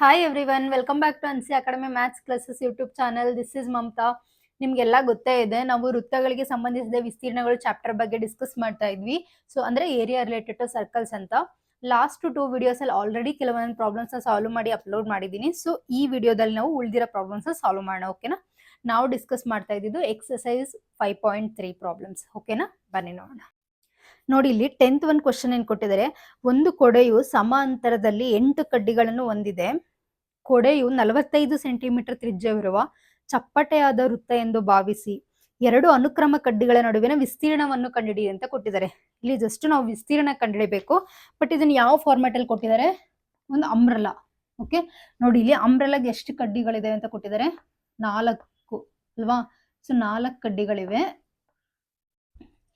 Hi everyone welcome back to Ansi Academy maths classes YouTube channel this is Mamata ನಿಮ್ಗೆಲ್ಲ ಗೊತ್ತೇ ಇದೆ, ನಾವು ವೃತ್ತಗಳಿಗೆ ಸಂಬಂಧಿಸಿದ ವಿಸ್ತೀರ್ಣಗಳು ಚಾಪ್ಟರ್ ಬಗ್ಗೆ ಡಿಸ್ಕಸ್ ಮಾಡ್ತಾ ಇದ್ವಿ. ಸೊ ಅಂದ್ರೆ ಏರಿಯಾ ರಿಲೇಟೆಡ್ ಟು ಸರ್ಕಲ್ಸ್ ಅಂತ. ಲಾಸ್ಟ್ ಟೂ ವಿಡಿಯೋಸ್ ಅಲ್ಲಿ ಆಲ್ರೆಡಿ ಕೆಲವೊಂದು ಪ್ರಾಬ್ಲಮ್ಸ್ ಸಾಲ್ವ್ ಮಾಡಿ ಅಪ್ಲೋಡ್ ಮಾಡಿದ್ದೀನಿ. ಸೊ ಈ ವಿಡಿಯೋದಲ್ಲಿ ನಾವು ಉಳಿದಿರೋ ಪ್ರಾಬ್ಲಮ್ಸ್ ಸಾಲ್ವ್ ಮಾಡೋಣ ಓಕೆನಾ ನಾವು ಡಿಸ್ಕಸ್ ಮಾಡ್ತಾ ಇದ್ದಿದ್ದು exercise five point three problems ಓಕೆನಾ ಬನ್ನಿ ನೋಡೋಣ. ನೋಡಿ ಇಲ್ಲಿ ಟೆಂತ್ ಒಂದು ಕ್ವಶನ್ ಏನ್ ಕೊಟ್ಟಿದ್ದಾರೆ? ಒಂದು ಕೊಡೆಯು ಸಮ ಅಂತರದಲ್ಲಿ ಎಂಟು ಕಡ್ಡಿಗಳನ್ನು ಹೊಂದಿದೆ. ಕೊಡೆಯು ನಲವತ್ತೈದು ಸೆಂಟಿಮೀಟರ್ ತ್ರಿಜ್ಯವಿರುವ ಚಪ್ಪಟೆಯಾದ ವೃತ್ತ ಎಂದು ಭಾವಿಸಿ ಎರಡು ಅನುಕ್ರಮ ಕಡ್ಡಿಗಳ ನಡುವಿನ ವಿಸ್ತೀರ್ಣವನ್ನು ಕಂಡುಹಿಡಿ ಅಂತ ಕೊಟ್ಟಿದ್ದಾರೆ. ಇಲ್ಲಿ ಜಸ್ಟ್ ನಾವು ವಿಸ್ತೀರ್ಣ ಕಂಡುಹಿಡಬೇಕು ಬಟ್ ಇದನ್ನ ಯಾವ ಫಾರ್ಮ್ಯಾಟ್ ಅಲ್ಲಿ ಕೊಟ್ಟಿದ್ದಾರೆ? ಒಂದು ಅಂಬ್ರಲಾ ಓಕೆ ನೋಡಿ ಇಲ್ಲಿ ಅಮ್ರಲಾಗ ಎಷ್ಟು ಕಡ್ಡಿಗಳಿದೆ ಅಂತ ಕೊಟ್ಟಿದ್ದಾರೆ? ನಾಲ್ಕು, ಅಲ್ವಾ? ಸೊ ನಾಲ್ಕು ಕಡ್ಡಿಗಳಿವೆ.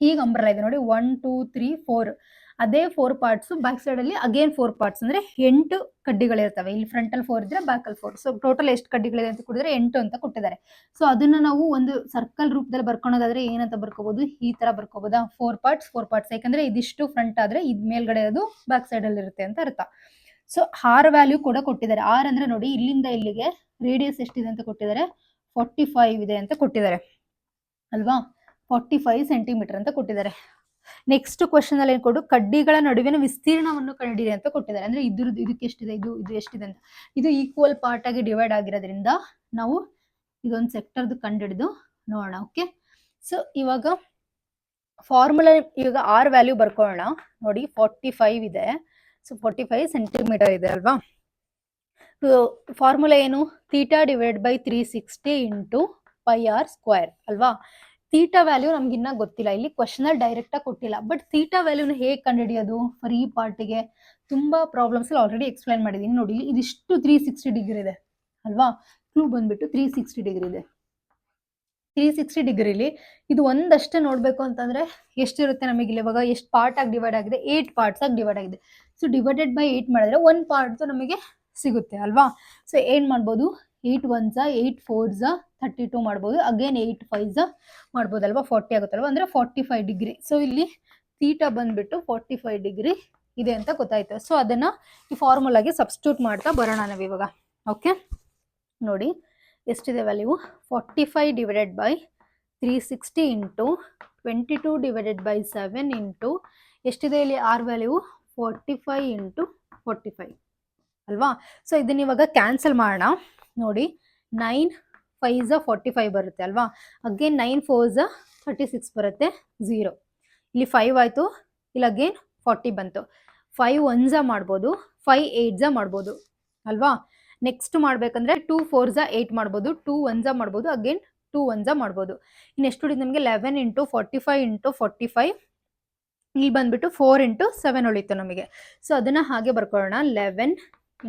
ಈಗ ಅಂಬ್ರಲ್ಲ ಇದೆ ನೋಡಿ. ಒನ್ ಟೂ ತ್ರೀ ಫೋರ್ ಅದೇ ಫೋರ್ ಪಾರ್ಟ್ಸ್ ಬ್ಯಾಕ್ ಸೈಡ್ ಅಲ್ಲಿ ಅಗೇನ್ ಫೋರ್ ಪಾರ್ಟ್ಸ್ ಅಂದ್ರೆ ಎಂಟು ಕಡ್ಡಿಗಳಿರ್ತವೆ. ಇಲ್ಲಿ ಫ್ರಂಟ್ ಅಲ್ಲಿ ಫೋರ್ ಇದ್ರೆ ಬ್ಯಾಕ್ ಅಲ್ಲಿ ಫೋರ್ ಸೊ ಟೋಟಲ್ ಎಷ್ಟು ಕಡ್ಡಿಗಳಿದೆ ಅಂತ ಕೊಟ್ಟಿದ್ರೆ ಎಂಟು ಅಂತ ಕೊಟ್ಟಿದ್ದಾರೆ. ಸೊ ಅದನ್ನ ನಾವು ಒಂದು ಸರ್ಕಲ್ ರೂಪದಲ್ಲಿ ಬರ್ಕೊಳೋದಾದ್ರೆ ಏನಂತ ಬರ್ಕೋಬಹುದು ಈ ತರ ಬರ್ಕೋಬಹುದಾ ಫೋರ್ ಪಾರ್ಟ್ಸ್ ಫೋರ್ ಪಾರ್ಟ್ಸ್ ಯಾಕಂದ್ರೆ ಇದಿಷ್ಟು ಫ್ರಂಟ್ ಆದ್ರೆ ಇದ್ ಮೇಲ್ಗಡೆ ಅದು ಬ್ಯಾಕ್ ಸೈಡ್ ಅಲ್ಲಿ ಇರುತ್ತೆ ಅಂತ ಅರ್ಥ. ಸೊ ಆರ್ ವ್ಯಾಲ್ಯೂ ಕೂಡ ಕೊಟ್ಟಿದ್ದಾರೆ. ಆರ್ ಅಂದ್ರೆ ನೋಡಿ, ಇಲ್ಲಿಂದ ಇಲ್ಲಿಗೆ ರೇಡಿಯಸ್ ಎಷ್ಟಿದೆ ಅಂತ ಕೊಟ್ಟಿದ್ದಾರೆ? ಫಾರ್ಟಿ ಫೈವ್ ಇದೆ ಅಂತ ಕೊಟ್ಟಿದ್ದಾರೆ. ಅಲ್ವಾ? ಫಾರ್ಟಿ ಫೈವ್ ಸೆಂಟಿಮೀಟರ್ ಅಂತ ಕೊಟ್ಟಿದ್ದಾರೆ. ನೆಕ್ಸ್ಟ್ ಕ್ವಶನ್ ಅಲ್ಲಿ ಏನ್ ಕೊಡು. ಕಡ್ಡಿಗಳ ನಡುವಿನ ವಿಸ್ತೀರ್ಣವನ್ನು ಕಂಡಿದೆ ಅಂತ ಕೊಟ್ಟಿದ್ದಾರೆ. ಅಂದ್ರೆ ಇದ್ರದ್ದು ಇದಕ್ಕೆ ಎಷ್ಟಿದೆ? ಇದು ಇದು ಎಷ್ಟಿದೆ ಅಂತ. ಇದು ಈಕ್ವಲ್ ಪಾರ್ಟ್ ಆಗಿ ಡಿವೈಡ್ ಆಗಿರೋದ್ರಿಂದ ನಾವು ಇದೊಂದು ಸೆಕ್ಟರ್ದು ಕಂಡಿಡಿದು ನೋಡೋಣ ಓಕೆ ಸೊ ಇವಾಗ ಫಾರ್ಮುಲಾ ಇವಾಗ ಆರ್ ವ್ಯಾಲ್ಯೂ ಬರ್ಕೊಳ್ಳೋಣ. ನೋಡಿ ಫಾರ್ಟಿ ಫೈವ್ ಇದೆ. ಸೊ ಫಾರ್ಟಿ ಫೈವ್ ಸೆಂಟಿಮೀಟರ್ ಇದೆ ಅಲ್ವಾ? ಫಾರ್ಮುಲಾ ಏನು? Theta divide by three sixty into pi R square ಅಲ್ವಾ? ತೀಟಾ ವ್ಯಾಲ್ಯೂ ನಮ್ಗೆ ಇನ್ನ ಗೊತ್ತಿಲ್ಲ. ಇಲ್ಲಿ ಕ್ವಶನ್ ಅಲ್ಲಿ ಡೈರೆಕ್ಟ್ ಆಗಿ ಕೊಟ್ಟಿಲ್ಲ. ಬಟ್ ತೀಟಾ ವ್ಯಾಲ್ಯೂನ ಹೇಗೆ ಕಂಡುಹಿಡಿಯೋದು? ಫರ್ ಈ ಪಾರ್ಟಿಗೆ ತುಂಬಾ ಪ್ರಾಬ್ಲಮ್ಸ್ ಆಲ್ರೆಡಿ ಎಕ್ಸ್ಪ್ಲೈನ್ ಮಾಡಿದೀನಿ. ನೋಡಿ, ಇದಿಷ್ಟು ತ್ರೀ ಸಿಕ್ಸ್ಟಿ ಡಿಗ್ರಿ ಇದೆ. ಅಲ್ವಾ? ಕ್ಲೂ ಬಂದ್ಬಿಟ್ಟು ತ್ರೀ ಸಿಕ್ಸ್ಟಿ ಡಿಗ್ರಿ ಇದೆ. ತ್ರೀ ಸಿಕ್ಸ್ಟಿ ಡಿಗ್ರಿಲಿ ಇದು ಒಂದಷ್ಟೇ ನೋಡ್ಬೇಕು ಅಂತಂದ್ರೆ ಎಷ್ಟಿರುತ್ತೆ ನಮಗೆ ಇಲ್ಲಿ ಇವಾಗ? ಎಷ್ಟು ಪಾರ್ಟ್ ಆಗಿ ಡಿವೈಡ್ ಆಗಿದೆ? ಏಟ್ ಪಾರ್ಟ್ಸ್ ಆಗಿ ಡಿವೈಡ್ ಆಗಿದೆ. ಸೊ ಡಿವೈಡೆಡ್ ಬೈ ಏಟ್ ಮಾಡಿದ್ರೆ ಒನ್ ಪಾರ್ಟ್ ನಮಗೆ ಸಿಗುತ್ತೆ. ಅಲ್ವಾ? ಸೊ ಏನ್ ಮಾಡ್ಬೋದು? Eight ones eight fours thirty two ಮಾಡ್ಬೋದು. ಅಗೇನ್ ಏಯ್ಟ್ ಫೈವ್ಸ ಮಾಡ್ಬೋದಲ್ವಾ? ಫಾರ್ಟಿ ಆಗುತ್ತಲ್ವ? ಅಂದರೆ ಫಾರ್ಟಿ ಫೈವ್ ಡಿಗ್ರಿ ಸೊ ಇಲ್ಲಿ ತೀಟ ಬಂದ್ಬಿಟ್ಟು ಫಾರ್ಟಿ ಫೈವ್ ಡಿಗ್ರಿ ಇದೆ ಅಂತ ಗೊತ್ತಾಯ್ತು. ಸೊ ಅದನ್ನು ಈ ಫಾರ್ಮುಲಾಗೆ ಸಬ್ಸ್ಟ್ಯೂಟ್ ಮಾಡ್ತಾ ಬರೋಣ ನಾವು ಇವಾಗ. ಓಕೆ ನೋಡಿ, ಎಷ್ಟಿದೆ value forty five divided by three sixty into twenty two divided by seven into ಎಷ್ಟಿದೆ ಇಲ್ಲಿ R value forty five into forty five ಅಲ್ವಾ? ಸೊ ಇದನ್ನ ಇವಾಗ ಕ್ಯಾನ್ಸಲ್ ಮಾಡೋಣ. ನೋಡಿ ನೈನ್ ಫೈವ್ಸ ಫಾರ್ಟಿ ಫೈವ್ ಬರುತ್ತೆ ಅಲ್ವಾ? Again nine fours thirty six ಬರುತ್ತೆ ಝೀರೋ ಇಲ್ಲಿ ಫೈವ್ ಆಯಿತು, ಇಲ್ಲಿ ಅಗೇನ್ ಫಾರ್ಟಿ ಬಂತು. ಫೈವ್ ಒನ್ಸ ಮಾಡ್ಬೋದು ಫೈವ್ ಏಯ್ಟ್ಸ ಮಾಡ್ಬೋದು, ಅಲ್ವಾ? ನೆಕ್ಸ್ಟ್ ಮಾಡ್ಬೇಕಂದ್ರೆ ಟೂ ಫೋರ್ಸ ಏಯ್ಟ್ ಮಾಡ್ಬೋದು ಟೂ ಒನ್ಸ ಮಾಡ್ಬೋದು ಅಗೇನ್ ಟೂ ಒನ್ಸ ಮಾಡ್ಬೋದು. ಇನ್ನು ಎಷ್ಟು ಉಳಿದು ನಮಗೆ? Eleven into forty five into forty five ಇಲ್ಲಿ ಬಂದ್ಬಿಟ್ಟು ಫೋರ್ ಇಂಟು ಸೆವೆನ್ ಉಳಿತು ನಮಗೆ. ಸೊ ಅದನ್ನು ಹಾಗೆ ಬರ್ಕೊಳ್ಳೋಣ. Eleven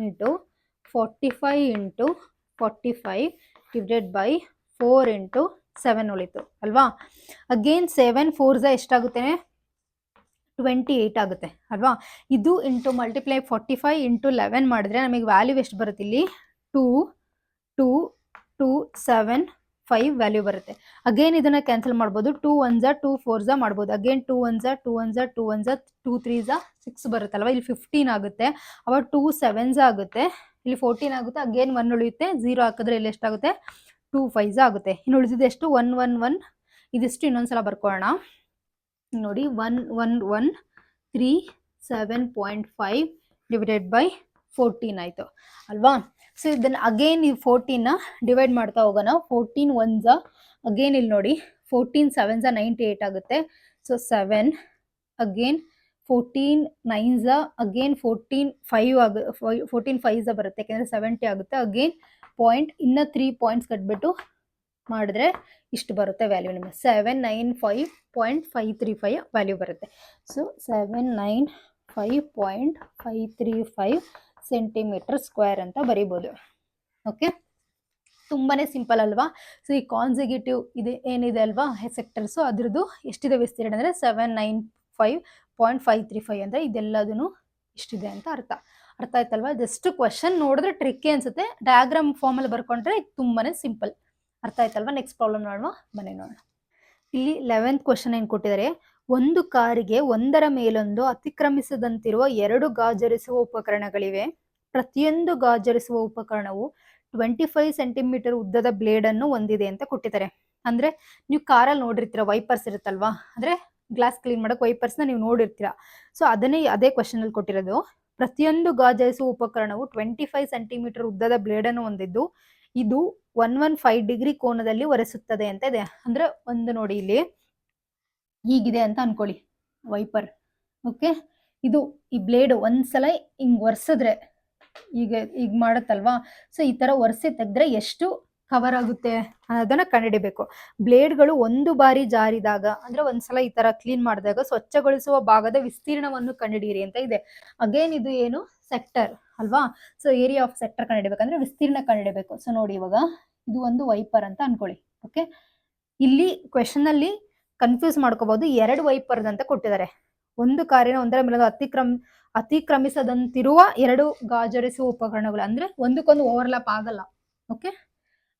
into forty five into forty five divided by four into seven ಉಳಿತು, ಅಲ್ವಾ? ಅಗೇನ್ ಸೆವೆನ್ ಫೋರ್ಸ ಎಷ್ಟಾಗುತ್ತೆ? ಟ್ವೆಂಟಿ ಏಯ್ಟ್ ಆಗುತ್ತೆ, ಅಲ್ವಾ? ಇದು into multiply forty five into eleven ಮಾಡಿದ್ರೆ ನಮಗೆ ವ್ಯಾಲ್ಯೂ ಎಷ್ಟು ಬರುತ್ತೆ ಇಲ್ಲಿ? Two two two seven five value ಬರುತ್ತೆ. ಅಗೇನ್ ಇದನ್ನ ಕ್ಯಾನ್ಸಲ್ ಮಾಡ್ಬೋದು. ಟೂ ಒನ್ಸ ಟೂ ಫೋರ್ಸ ಮಾಡ್ಬೋದು. Again two ones two ones two ones two threes six ಬರುತ್ತಲ್ವ? ಇಲ್ಲಿ ಫಿಫ್ಟೀನ್ ಆಗುತ್ತೆ. ಅವಾಗ ಟೂ ಸೆವೆನ್ಸ ಆಗುತ್ತೆ. ಇಲ್ಲಿ ಫೋರ್ಟೀನ್ ಆಗುತ್ತೆ ಅಗೇನ್ ಒನ್ ಉಳಿಯುತ್ತೆ ಝೀರೋ ಹಾಕಿದ್ರೆ ಇಲ್ಲಿ ಎಷ್ಟಾಗುತ್ತೆ? ಟೂ ಫೈವ್ಸ ಆಗುತ್ತೆ. ಇನ್ನು ಉಳಿದಿದ್ದು ಎಷ್ಟು? ಒನ್ ಒನ್ ಒನ್ ಇದಿಷ್ಟು ಇನ್ನೊಂದ್ಸಲ ಬರ್ಕೊಳ್ಳೋಣ. ನೋಡಿ one one one three seven point five divided by fourteen ಆಯಿತು. ಅಲ್ವಾ? ಸೊ ಇದನ್ನು ಅಗೇನ್ ಈ ಫೋರ್ಟೀನ ಡಿವೈಡ್ ಮಾಡ್ತಾ ಹೋಗೋಣ. ಫೋರ್ಟೀನ್ ಒನ್ಸ ಅಗೇನ್ ಇಲ್ಲಿ ನೋಡಿ ಫೋರ್ಟೀನ್ ಸೆವೆನ್ಸ ನೈಂಟಿ ಏಯ್ಟ್ ಆಗುತ್ತೆ. So seven again fourteen nines again fourteen five ಆಗ ಫೋರ್ಟೀನ್ ಫೈವ್ಸ ಬರುತ್ತೆ. ಯಾಕೆಂದರೆ ಸೆವೆಂಟಿ ಆಗುತ್ತೆ. ಅಗೇನ್ ಪಾಯಿಂಟ್ ಇನ್ನೂ ತ್ರೀ ಪಾಯಿಂಟ್ಸ್ ಕಟ್ಬಿಟ್ಟು ಮಾಡಿದ್ರೆ ಇಷ್ಟು ಬರುತ್ತೆ ವ್ಯಾಲ್ಯೂ ನಿಮಗೆ. Seven nine five point five three five value ಬರುತ್ತೆ. So seven nine five point five three five centimetre square ಅಂತ ಬರಿಬೋದು. ಓಕೆ ತುಂಬಾ ಸಿಂಪಲ್ ಅಲ್ವಾ? ಸೊ ಈ ಕಾನ್ಸಿಕ್ಯೂಟಿವ್ ಇದೆ, ಏನಿದೆ ಅಲ್ವಾ? ಸೆಕ್ಟರ್ಸು ಅದ್ರದ್ದು ಎಷ್ಟಿದೆ ವಿಸ್ತೀರ್ಣ ಅಂದರೆ seven nine five point five three five ಅಂದರೆ ಇದೆಲ್ಲದೂ ಇಷ್ಟಿದೆ ಅಂತ ಅರ್ಥ. ಅರ್ಥ ಆಯ್ತಲ್ವಾ? ಜಸ್ಟ್ ಕ್ವಶನ್ ನೋಡಿದ್ರೆ ಟ್ರಿಕ್ಕಿ ಅನ್ಸುತ್ತೆ. ಡಯಾಗ್ರಾಮ್ ಫಾರ್ಮಲ್ಲಿ ಬರ್ಕೊಂಡ್ರೆ ತುಂಬಾ ಸಿಂಪಲ್ ಅರ್ಥ ಆಯ್ತಲ್ವಾ? ನೆಕ್ಸ್ಟ್ ಪ್ರಾಬ್ಲಮ್ ನೋಡುವ. ಮನೆ ನೋಡೋಣ. ಇಲ್ಲಿ ಲೆವೆಂತ್ ಕ್ವಶನ್ ಏನು ಕೊಟ್ಟಿದ್ದಾರೆ? ಒಂದು ಕಾರಿಗೆ ಒಂದರ ಮೇಲೊಂದು ಅತಿಕ್ರಮಿಸದಂತಿರುವ ಎರಡು ಗಾಜರಿಸುವ ಉಪಕರಣಗಳಿವೆ. ಪ್ರತಿಯೊಂದು ಗಾಜರಿಸುವ ಉಪಕರಣವು ಟ್ವೆಂಟಿ ಫೈವ್ ಸೆಂಟಿಮೀಟರ್ ಉದ್ದದ ಬ್ಲೇಡ್ ಅನ್ನು ಹೊಂದಿದೆ ಅಂತ ಕೊಟ್ಟಿದ್ದಾರೆ. ಅಂದ್ರೆ ನೀವು ಕಾರಲ್ಲಿ ನೋಡಿರ್ತೀರ ವೈಪರ್ಸ್ ಇರುತ್ತಲ್ವಾ? ಅಂದ್ರೆ ಗ್ಲಾಸ್ ಕ್ಲೀನ್ ಮಾಡೋಕೆ ವೈಪರ್ಸ್ನ ನೀವು ನೋಡಿರ್ತೀರ. ಸೊ ಅದನ್ನೇ ಅದೇ ಕ್ವಶನ್ ಅಲ್ಲಿ ಕೊಟ್ಟಿರೋದು. ಪ್ರತಿಯೊಂದು ಗಾಜಾಯಿಸುವ ಉಪಕರಣವು ಟ್ವೆಂಟಿ ಫೈವ್ ಸೆಂಟಿಮೀಟರ್ ಉದ್ದದ ಬ್ಲೇಡ್ ಅನ್ನು ಹೊಂದಿದ್ದು, ಇದು ಒನ್ ಒನ್ ಫೈವ್ ಡಿಗ್ರಿ ಕೋನದಲ್ಲಿ ಒರೆಸುತ್ತದೆ ಅಂತ ಇದೆ. ಅಂದ್ರೆ ಒಂದು ನೋಡಿ ಇಲ್ಲಿ. ಹೀಗಿದೆ ಅಂತ ಅನ್ಕೊಳ್ಳಿ ವೈಪರ್ ಓಕೆ ಇದು ಈ ಬ್ಲೇಡ್ ಒಂದ್ಸಲ ಹಿಂಗ್ ಒರೆಸಿದ್ರೆ, ಈಗ ಈಗ ಮಾಡತ್ತಲ್ವಾ? ಸೊ ಈ ತರ ಒರೆಸಿ ತೆಗೆದ್ರೆ ಎಷ್ಟು ಕವರ್ ಆಗುತ್ತೆ ಅನ್ನೋದನ್ನ ಕಂಡುಹಿಡಿಬೇಕು. ಬ್ಲೇಡ್ಗಳು ಒಂದು ಬಾರಿ ಜಾರಿದಾಗ, ಅಂದ್ರೆ ಒಂದ್ಸಲ ಈ ತರ ಕ್ಲೀನ್ ಮಾಡಿದಾಗ ಸ್ವಚ್ಛಗೊಳಿಸುವ ಭಾಗದ ವಿಸ್ತೀರ್ಣವನ್ನು ಕಂಡುಹಿಡಿಯಿರಿ ಅಂತ ಇದೆ. ಅಗೇನ್ ಇದು ಏನು? ಸೆಕ್ಟರ್ ಅಲ್ವಾ? ಸೊ ಏರಿಯಾ ಆಫ್ ಸೆಕ್ಟರ್ ಕಂಡುಹಿಡಬೇಕಂದ್ರೆ ವಿಸ್ತೀರ್ಣ ಕಂಡುಹಿಡಬೇಕು. ಸೊ ನೋಡಿ ಇವಾಗ ಇದು ಒಂದು ವೈಪರ್ ಅಂತ ಅನ್ಕೊಳ್ಳಿ. ಓಕೆ ಇಲ್ಲಿ ಕ್ವೆಶನ್ ಅಲ್ಲಿ ಕನ್ಫ್ಯೂಸ್ ಮಾಡ್ಕೋಬಹುದು. ಎರಡು ವೈಪರ್ ಅಂತ ಕೊಟ್ಟಿದ್ದಾರೆ. ಒಂದು ಕಾರಿನ ಒಂದರ ಮೇಲೆ ಅತಿಕ್ರಮ, ಅತಿಕ್ರಮಿಸದಂತಿರುವ ಎರಡು ಗಾಜರಿಸುವ ಉಪಕರಣಗಳು. ಅಂದ್ರೆ ಒಂದಕ್ಕೊಂದು ಓವರ್ಲಾಪ್ ಆಗಲ್ಲ. ಓಕೆ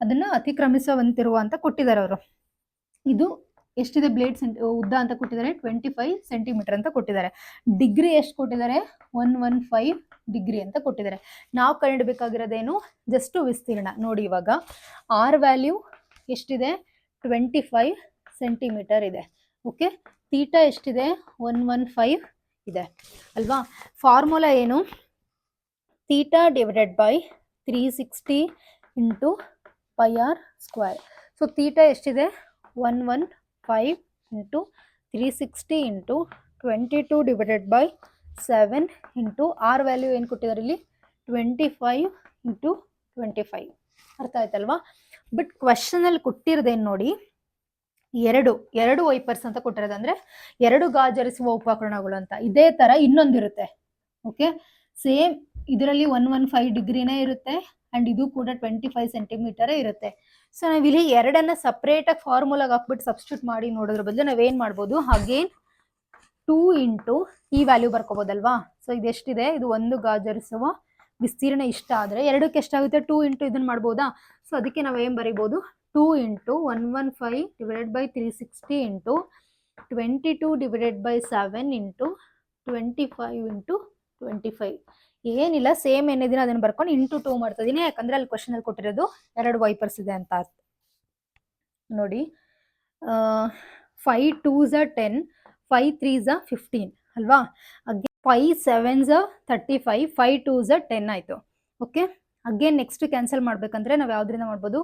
ಅದನ್ನ ಅತಿಕ್ರಮಿಸುವಂತಿರುವಂತ ಕೊಟ್ಟಿದ್ದಾರೆ ಅವರು. ಇದು ಎಷ್ಟಿದೆ ಬ್ಲೇಡ್ ಸೆಂಟಿ ಉದ್ದ ಅಂತ ಕೊಟ್ಟಿದ್ದಾರೆ ಟ್ವೆಂಟಿ ಫೈವ್ ಸೆಂಟಿಮೀಟರ್ ಅಂತ ಕೊಟ್ಟಿದ್ದಾರೆ. ಡಿಗ್ರಿ ಎಷ್ಟು ಕೊಟ್ಟಿದ್ದಾರೆ? ಒನ್ ಒನ್ ಫೈವ್ ಡಿಗ್ರಿ ಅಂತ ಕೊಟ್ಟಿದ್ದಾರೆ. ನಾವು ಕಂಡುಹಿಡಬೇಕಾಗಿರೋದೇನು ಜಸ್ಟ್ ವಿಸ್ತೀರ್ಣ. ನೋಡಿ ಇವಾಗ ಆರ್ ವ್ಯಾಲ್ಯೂ ಎಷ್ಟಿದೆ? ಟ್ವೆಂಟಿ ಫೈವ್ ಸೆಂಟಿಮೀಟರ್ ಇದೆ. ಓಕೆ ತೀಟಾ ಎಷ್ಟಿದೆ? ಒನ್ ಒನ್ ಫೈವ್ ಇದೆ. ಅಲ್ವಾ? ಫಾರ್ಮುಲಾ ಏನು? Theta divided by three sixty into pi R square so theta ಎಷ್ಟಿದೆ? One one five into three sixty into twenty two divided by seven into R value ಏನು ಕೊಟ್ಟಿದ್ದಾರೆ ಇಲ್ಲಿ? Twenty five into twenty five ಅರ್ಥ ಆಯ್ತಲ್ವಾ? But ಕ್ವಶನಲ್ಲಿ ಕೊಟ್ಟಿರೋದೇನು ನೋಡಿ? ಎರಡು ಎರಡು wipers ಅಂತ ಕೊಟ್ಟಿರೋದು ಅಂದ್ರೆ ಎರಡು ಗಾಜರಿಸುವ ಉಪಕರಣಗಳು ಅಂತ. ಇದೇ ತರ ಇನ್ನೊಂದಿರುತ್ತೆ. ಓಕೆ ಸೇಮ್ ಇದರಲ್ಲಿ ಒನ್ ಒನ್ ಫೈವ್ ಡಿಗ್ರಿನೇ ಇರುತ್ತೆ. ಅಂಡ್ ಇದು ಕೂಡ ಟ್ವೆಂಟಿ ಫೈವ್ ಸೆಂಟಿಮೀಟರೇ ಇರುತ್ತೆ. ಸೊ ನಾವಿಲ್ಲಿ ಎರಡನ್ನ ಸಪ್ರೇಟ್ ಆಗಿ ಫಾರ್ಮುಲಾಗ ಹಾಕ್ಬಿಟ್ಟು ಸಬ್ಸ್ಟ್ಯೂಟ್ ಮಾಡಿ ನೋಡೋದ್ರ ಬದಲು ನಾವೇನು ಮಾಡ್ಬೋದು? ಅಗೇನ್ ಟೂ ಇಂಟು ಈ ವ್ಯಾಲ್ಯೂ ಬರ್ಕೋಬೋದಲ್ವಾ? ಸೊ ಇದೆಷ್ಟಿದೆ? ಇದು ಒಂದು ಗಾಜರಿಸುವ ವಿಸ್ತೀರ್ಣ ಇಷ್ಟ ಆದ್ರೆ ಎರಡಕ್ಕೆ ಎಷ್ಟಾಗುತ್ತೆ? ಟೂ ಇಂಟು ಇದನ್ನ ಮಾಡ್ಬೋದಾ? ಸೊ ಅದಕ್ಕೆ ನಾವು ಏನ್ ಬರೀಬಹುದು two into one one five divided by three sixty into twenty two divided by seven into twenty five into twenty five ಏನಿಲ್ಲ ಸೇಮ್ ಏನಿದೆ ಅದನ್ನ ಬರ್ಕೊಂಡು ಇಂಟು ಟೂ ಮಾಡ್ತಾ ಇದೀನಿ. ಯಾಕಂದ್ರೆ ಅಲ್ಲಿ ಕ್ವಶನ್ ಅಲ್ಲಿ ಕೊಟ್ಟಿರೋದು ಎರಡು ವೈಪರ್ಸ್ ಇದೆ ಅಂತ ನೋಡಿ ಫೈವ್ ಟೂ ಝ ಟೆನ್ ಫೈವ್ ತ್ರೀ ಝ ಫಿಫ್ಟೀನ್ ಅಲ್ವಾ? ಫೈವ್ ಸೆವೆನ್ ಝ ತರ್ಟಿ ಫೈವ್ ಫೈವ್ ಟೂ ಝ ಟೆನ್ ಆಯಿತು. ಓಕೆ ಅಗೇನ್ ನೆಕ್ಸ್ಟ್ ಕ್ಯಾನ್ಸಲ್ ಮಾಡ್ಬೇಕಂದ್ರೆ ನಾವು ಯಾವ್ದ್ರಿಂದ ಮಾಡ್ಬೋದು?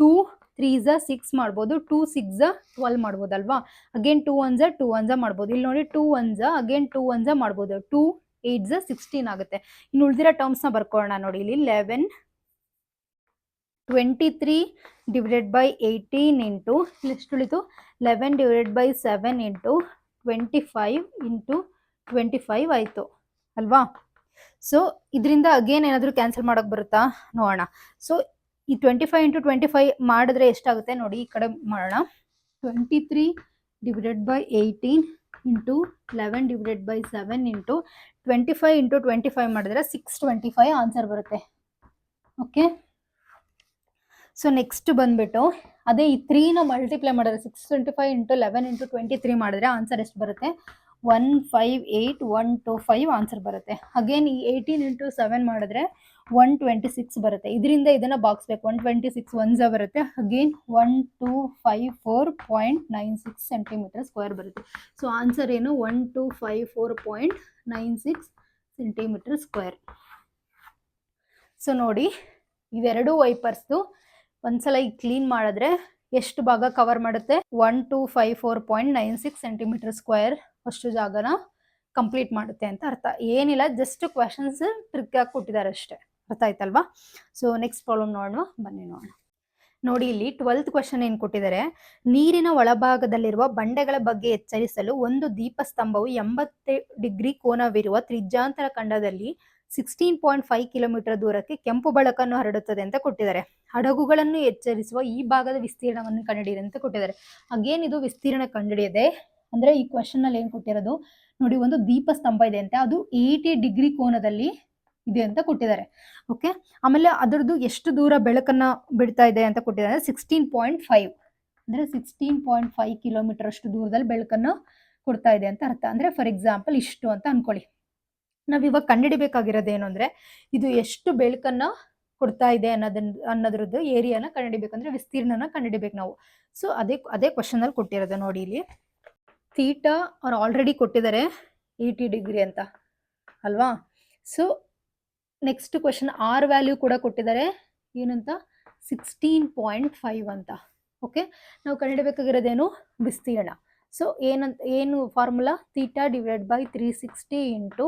ಟೂ ತ್ರೀ ಝ ಸಿಕ್ಸ್ ಮಾಡ್ಬೋದು. ಟೂ ಸಿಕ್ಸ್ ಝ ಟ್ವೆಲ್ ಮಾಡ್ಬೋದಲ್ವಾ ಅಗೇನ್ ಟೂ ಒನ್ ಝ ಟೂ ಒನ್ ಝ ಮಾಡ್ಬೋದು. ಇಲ್ಲಿ ನೋಡಿ ಟೂ ಒನ್ ಝ ಅಗೇನ್ ಟೂ ಒನ್ ಝ ಮಾಡ್ಬೋದು. ಟೂ ಏಟ್ ಝ ಸಿಕ್ಸ್ಟೀನ್ ಆಗುತ್ತೆ. ಇನ್ನು ಉಳಿದಿರೋ ಟರ್ಮ್ಸ್ನ ಬರ್ಕೊಳ್ಳೋಣ ನೋಡಿ. ಇಲ್ಲಿ eleven twenty three divided by eighteen into ಎಷ್ಟು ಉಳಿತು eleven divided by seven into twenty five into twenty five ಆಯಿತು. ಅಲ್ವಾ? ಸೊ ಇದರಿಂದ ಅಗೇನ್ ಏನಾದರೂ ಕ್ಯಾನ್ಸಲ್ ಮಾಡೋಕೆ ಬರುತ್ತಾ? ನೋಡೋಣ. ಸೊ ಈ twenty five into twenty five ಮಾಡಿದ್ರೆ ಎಷ್ಟಾಗುತ್ತೆ? ನೋಡಿ, ಈ ಕಡೆ ಮಾಡೋಣ. Twenty three divided by eighteen into eleven divided by seven into twenty five into twenty five ಮಾಡಿದ್ರೆ ಸಿಕ್ಸ್ ಟ್ವೆಂಟಿ ಫೈವ್ ಆನ್ಸರ್ ಬರುತ್ತೆ. ಓಕೆ ಸೊ ನೆಕ್ಸ್ಟ್ ಬಂದ್ಬಿಟ್ಟು ಅದೇ ಈ ತ್ರೀನ ಮಲ್ಟಿಪ್ಲೈ ಮಾಡಿದ್ರೆ six twenty five into eleven into twenty three ಮಾಡಿದ್ರೆ answer ಎಷ್ಟು ಬರುತ್ತೆ? One five eight one two five answer ಬರುತ್ತೆ. ಅಗೇನ್ ಈ ಏಯ್ಟೀನ್ ಇಂಟು ಸೆವೆನ್ ಮಾಡಿದ್ರೆ ಒನ್ ಟ್ವೆಂಟಿ ಸಿಕ್ಸ್ ಬರುತ್ತೆ. ಇದರಿಂದ ಇದನ್ನು ಬಾಗಿಸ್ಬೇಕು ಒನ್ ಟ್ವೆಂಟಿ ಸಿಕ್ಸ್ ಒನ್ಸ ಬರುತ್ತೆ. Again one two five four point nine six centimetre square ಬರುತ್ತೆ. ಸೊ ಆನ್ಸರ್ ಏನು? One two five four point nine six centimetre square so ನೋಡಿ, ಇವೆರಡು ವೈಪರ್ಸ್ದು ಒಂದ್ಸಲ ಈಗ ಕ್ಲೀನ್ ಮಾಡಿದ್ರೆ ಎಷ್ಟು ಭಾಗ ಕವರ್ ಮಾಡುತ್ತೆ? One two five four point nine six centimetre square ಅಷ್ಟು ಜಾಗನ ಕಂಪ್ಲೀಟ್ ಮಾಡುತ್ತೆ ಅಂತ ಅರ್ಥ. ಏನಿಲ್ಲ ಜಸ್ಟ್ ಕ್ವೆಶನ್ಸ್ ಟ್ರಿಕ್ ಆಗಿ ಕೊಟ್ಟಿದ್ದಾರೆ ಅಷ್ಟೇ. ಅರ್ಥ ಆಯ್ತಲ್ವಾ ಸೊ ನೆಕ್ಸ್ಟ್ ಪ್ರಾಬ್ಲಮ್ ನೋಡೋಣ ಬನ್ನಿ ನೋಡೋಣ. ನೋಡಿ, ಇಲ್ಲಿ ಟ್ವೆಲ್ತ್ ಕ್ವಶನ್ ಏನ್ ಕೊಟ್ಟಿದ್ದಾರೆ? ನೀರಿನ ಒಳಭಾಗದಲ್ಲಿರುವ ಬಂಡೆಗಳ ಬಗ್ಗೆ ಎಚ್ಚರಿಸಲು ಒಂದು ದೀಪಸ್ತಂಭವು ಎಂಬತ್ತು ಡಿಗ್ರಿ ಕೋನವಿರುವ ತ್ರಿಜ್ಯಾಂತರ ಖಂಡದಲ್ಲಿ ಸಿಕ್ಸ್ಟೀನ್ ಪಾಯಿಂಟ್ ಫೈವ್ ಕಿಲೋಮೀಟರ್ ದೂರಕ್ಕೆ ಕೆಂಪು ಬೆಳಕನ್ನು ಹರಡುತ್ತದೆ ಅಂತ ಕೊಟ್ಟಿದ್ದಾರೆ. ಹಡಗುಗಳನ್ನು ಎಚ್ಚರಿಸುವ ಈ ಭಾಗದ ವಿಸ್ತೀರ್ಣವನ್ನು ಕಂಡುಹಿಡಿಯಿರಿ ಅಂತ ಕೊಟ್ಟಿದ್ದಾರೆ. ಅಗೇನ್ ಇದು ವಿಸ್ತೀರ್ಣ ಕಂಡುಹಿಡಿಯದೆ? ಅಂದ್ರೆ ಈ ಕ್ವಶನ್ ಅಲ್ಲಿ ಏನ್ ಕೊಟ್ಟಿರೋದು? ನೋಡಿ, ಒಂದು ದೀಪಸ್ತಂಭ ಇದೆ ಅಂತ. ಅದು ಏಯ್ಟಿ ಡಿಗ್ರಿ ಕೋನದಲ್ಲಿ ಇದೆ ಅಂತ ಕೊಟ್ಟಿದ್ದಾರೆ. ಓಕೆ ಆಮೇಲೆ ಅದರದ್ದು ಎಷ್ಟು ದೂರ ಬೆಳಕನ್ನ ಬಿಡ್ತಾ ಇದೆ ಅಂತ ಕೊಟ್ಟಿದ್ದಾರೆ ಸಿಕ್ಸ್ಟೀನ್ ಪಾಯಿಂಟ್ ಫೈವ್ ಅಂದ್ರೆ ಸಿಕ್ಸ್ಟೀನ್ ಪಾಯಿಂಟ್ ಫೈವ್ ಕಿಲೋಮೀಟರ್ ಅಷ್ಟು ದೂರದಲ್ಲಿ ಬೆಳಕನ್ನ ಕೊಡ್ತಾ ಇದೆ ಅಂತ ಅರ್ಥ. ಅಂದ್ರೆ ಫಾರ್ ಎಕ್ಸಾಂಪಲ್ ಇಷ್ಟು ಅಂತ ಅನ್ಕೊಳ್ಳಿ. ನಾವ್ ಇವಾಗ ಏನು ಅಂದ್ರೆ ಇದು ಎಷ್ಟು ಬೆಳಕನ್ನ ಕೊಡ್ತಾ ಇದೆ ಅನ್ನೋದನ್ನ ಅನ್ನೋದ್ರದ್ದು ಏರಿಯಾನ ಕಂಡುಹಿಡಿಬೇಕಂದ್ರೆ ವಿಸ್ತೀರ್ಣನ ಕಂಡುಹಿಡಿಬೇಕು ನಾವು. ಸೊ ಅದೇ ಅದೇ ಕ್ವಶನ್ ಅಲ್ಲಿ ಕೊಟ್ಟಿರೋದು ನೋಡಿ ಇಲ್ಲಿ. ಥೀಟಾ ಅವ್ರು ಆಲ್ರೆಡಿ ಕೊಟ್ಟಿದ್ದಾರೆ ಏಯ್ಟಿ ಡಿಗ್ರಿ ಅಂತ. ಅಲ್ವಾ? So next question R value ಕೂಡ ಕೊಟ್ಟಿದ್ದಾರೆ. ಏನಂತ? ಸಿಕ್ಸ್ಟೀನ್ ಪಾಯಿಂಟ್ ಫೈವ್ ಅಂತ. ಓಕೆ ನಾವು ಕಂಡುಹಿಡಬೇಕಾಗಿರೋದೇನು ವಿಸ್ತೀರ್ಣ. ಸೊ ಏನಂತ, ಏನು formula theta divide by three sixty into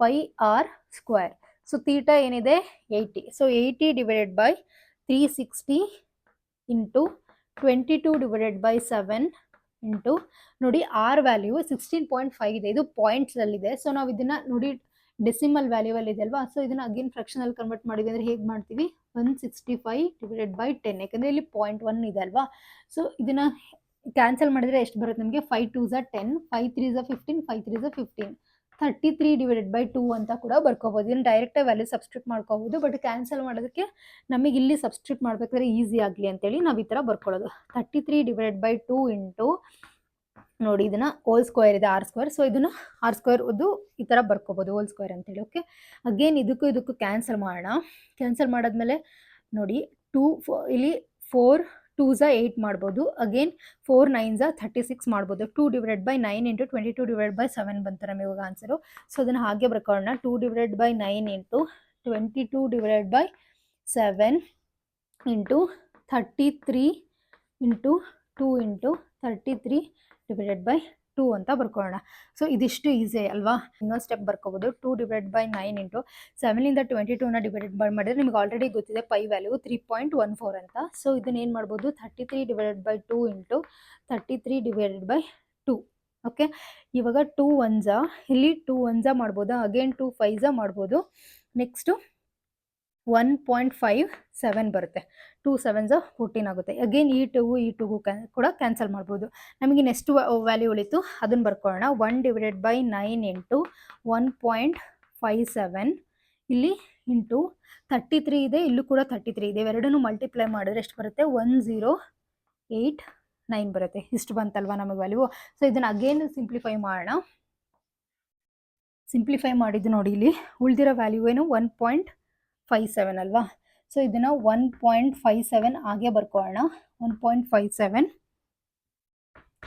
pi R square so theta ಏನಿದೆ? Eighty so eighty divided by three sixty into twenty two divided by seven into ನೋಡಿ R value sixteen point five ಇದೆ. ಇದು ಪಾಯಿಂಟ್ಸಲ್ಲಿದೆ so ನಾವು ಇದನ್ನ ನೋಡಿ decimal value ಅಲ್ಲಿ ಇದೆ ಅಲ್ವಾ ಸೊ ಇದನ್ನ ಅಗೇನ್ ಫ್ರಾಕ್ಷನ್ ಅಲ್ಲಿ ಕನ್ವರ್ಟ್ ಮಾಡಿದ್ವಿ ಅಂದ್ರೆ ಹೇಗೆ ಮಾಡ್ತೀವಿ? One sixty five divided by ten ಯಾಕಂದ್ರೆ ಇಲ್ಲಿ ಪಾಯಿಂಟ್ ಒನ್ ಇದೆ ಅಲ್ವಾ? ಸೊ ಇದನ್ನ ಕ್ಯಾನ್ಸಲ್ ಮಾಡಿದ್ರೆ ಎಷ್ಟು ಬರುತ್ತೆ ನಮಗೆ? ಫೈವ್ ಟೂ ಝ ಟೆನ್ ಫೈವ್ ತ್ರೀ ಝ fifteen five three ಝ fifteen thirty three divided by two ಅಂತ ಕೂಡ ಬರ್ಕೋಬೋದು. ಇದನ್ನ ಡೈರೆಕ್ಟ್ ವ್ಯಾಲ್ಯೂ ಸಬ್ಸ್ಟ್ರಿಕ್ಟ್ ಮಾಡ್ಕೋಬೋದು. ಬಟ್ ಕ್ಯಾನ್ಸಲ್ ಮಾಡೋದಕ್ಕೆ ನಮಗೆ ಇಲ್ಲಿ ಸಬ್ಸ್ಟ್ರಿಕ್ಟ್ ಮಾಡ್ಬೇಕಾದ್ರೆ ಈಸಿ ಆಗಲಿ ಅಂತೇಳಿ ನಾವು ಈ ಥರ ಬರ್ಕೊಳ್ಳೋದು. Thirty three divided by two into ನೋಡಿ, ಇದನ್ನ ಹೋಲ್ ಸ್ಕ್ವೇರ್ ಇದೆ ಆರ್ ಸ್ಕ್ವೇರ್ ಸೊ ಇದನ್ನ ಆರ್ ಸ್ಕ್ವೇರ್ ಅದು ಈ ಥರ ಬರ್ಕೋಬೋದು ಹೋಲ್ ಸ್ಕ್ವೇರ್ ಅಂತೇಳಿ ಓಕೆ ಅಗೇನ್ ಇದಕ್ಕೂ ಇದಕ್ಕೂ ಕ್ಯಾನ್ಸಲ್ ಮಾಡೋಣ. ಕ್ಯಾನ್ಸಲ್ ಮಾಡಾದ್ಮೇಲೆ ನೋಡಿ ಟೂ ಇಲ್ಲಿ ಫೋರ್ ಟೂ ಝ ಏಯ್ಟ್ ಮಾಡ್ಬೋದು. ಅಗೇನ್ ಫೋರ್ ನೈನ್ ಝ ಥರ್ಟಿ ಸಿಕ್ಸ್ ಮಾಡ್ಬೋದು. Two divided by nine into twenty two divide by seven ಬಂತು ನಮಗೆ ಇವಾಗ ಆನ್ಸರು ಸೊ ಅದನ್ನು ಹಾಗೆ ಬರ್ಕೊಳ್ಳೋಣ. Two divide by nine into twenty two divided by seven into thirty three into two into thirty three divided by two ಅಂತ ಬರ್ಕೊಳ್ಳೋಣ. So ಇದಿಷ್ಟು easy ಅಲ್ವಾ? ಇನ್ನೊಂದು step ಬರ್ಕೋಬೋದು. Two divide by nine into ಸೆವೆನಿಂದ twenty ಟೂನ divided by ಮಾಡಿದ್ರೆ ನಿಮ್ಗೆ already ಗೊತ್ತಿದೆ pi value three point one four ಅಂತ. ಸೊ ಇದನ್ನ ಏನು ಮಾಡ್ಬೋದು? Thirty three divided by two into thirty three divided by two okay ಇವಾಗ ಟೂ ಒನ್ಜ ಇಲ್ಲಿ ಟೂ ಒನ್ಜ ಮಾಡ್ಬೋದಾ? ಅಗೇನ್ ಟೂ ಫೈಝ ಮಾಡ್ಬೋದು. Next one point five seven ಬರುತ್ತೆ. ಟೂ ಸೆವೆನ್ಸ್ ಫೋರ್ಟೀನ್ ಆಗುತ್ತೆ. ಅಗೇನ್ ಈ ಟೂ ಈ ಟೂಗೂ ಕ್ಯಾನ್ ಕೂಡ ಕ್ಯಾನ್ಸಲ್ ಮಾಡ್ಬೋದು. ನಮಗೆ ನೆಕ್ಸ್ಟ್ ವ್ಯಾಲ್ಯೂ ಉಳಿತು. ಅದನ್ನು ಬರ್ಕೊಳ್ಳೋಣ one divided by nine into one point five seven ಇಲ್ಲಿ ಇಂಟು ತರ್ಟಿ ತ್ರೀ ಇದೆ. ಇಲ್ಲೂ ಕೂಡ ತರ್ಟಿ ತ್ರೀ ಇದೆ. ಎರಡನ್ನೂ ಮಲ್ಟಿಪ್ಲೈ ಮಾಡಿದ್ರೆ ಎಷ್ಟು ಬರುತ್ತೆ? ಒನ್ ಝೀರೋ ಏಯ್ಟ್ ನೈನ್ ಬರುತ್ತೆ. ಇಷ್ಟು ಬಂತಲ್ವಾ ನಮಗೆ ವ್ಯಾಲ್ಯೂ ಸೊ ಇದನ್ನು ಅಗೇನ್ ಸಿಂಪ್ಲಿಫೈ ಮಾಡೋಣ. ಸಿಂಪ್ಲಿಫೈ ಮಾಡಿದ್ದು ನೋಡಿ ಇಲ್ಲಿ ಉಳಿದಿರೋ ವ್ಯಾಲ್ಯೂ ಏನು? ಒನ್ ಪಾಯಿಂಟ್ ಫೈವ್ ಸೆವೆನ್ ಅಲ್ವಾ? ಸೊ ಇದನ್ನು ಒನ್ ಪಾಯಿಂಟ್ ಫೈವ್ ಸೆವೆನ್ ಹಾಗೆ ಬರ್ಕೊಳ್ಳೋಣ. One point five seven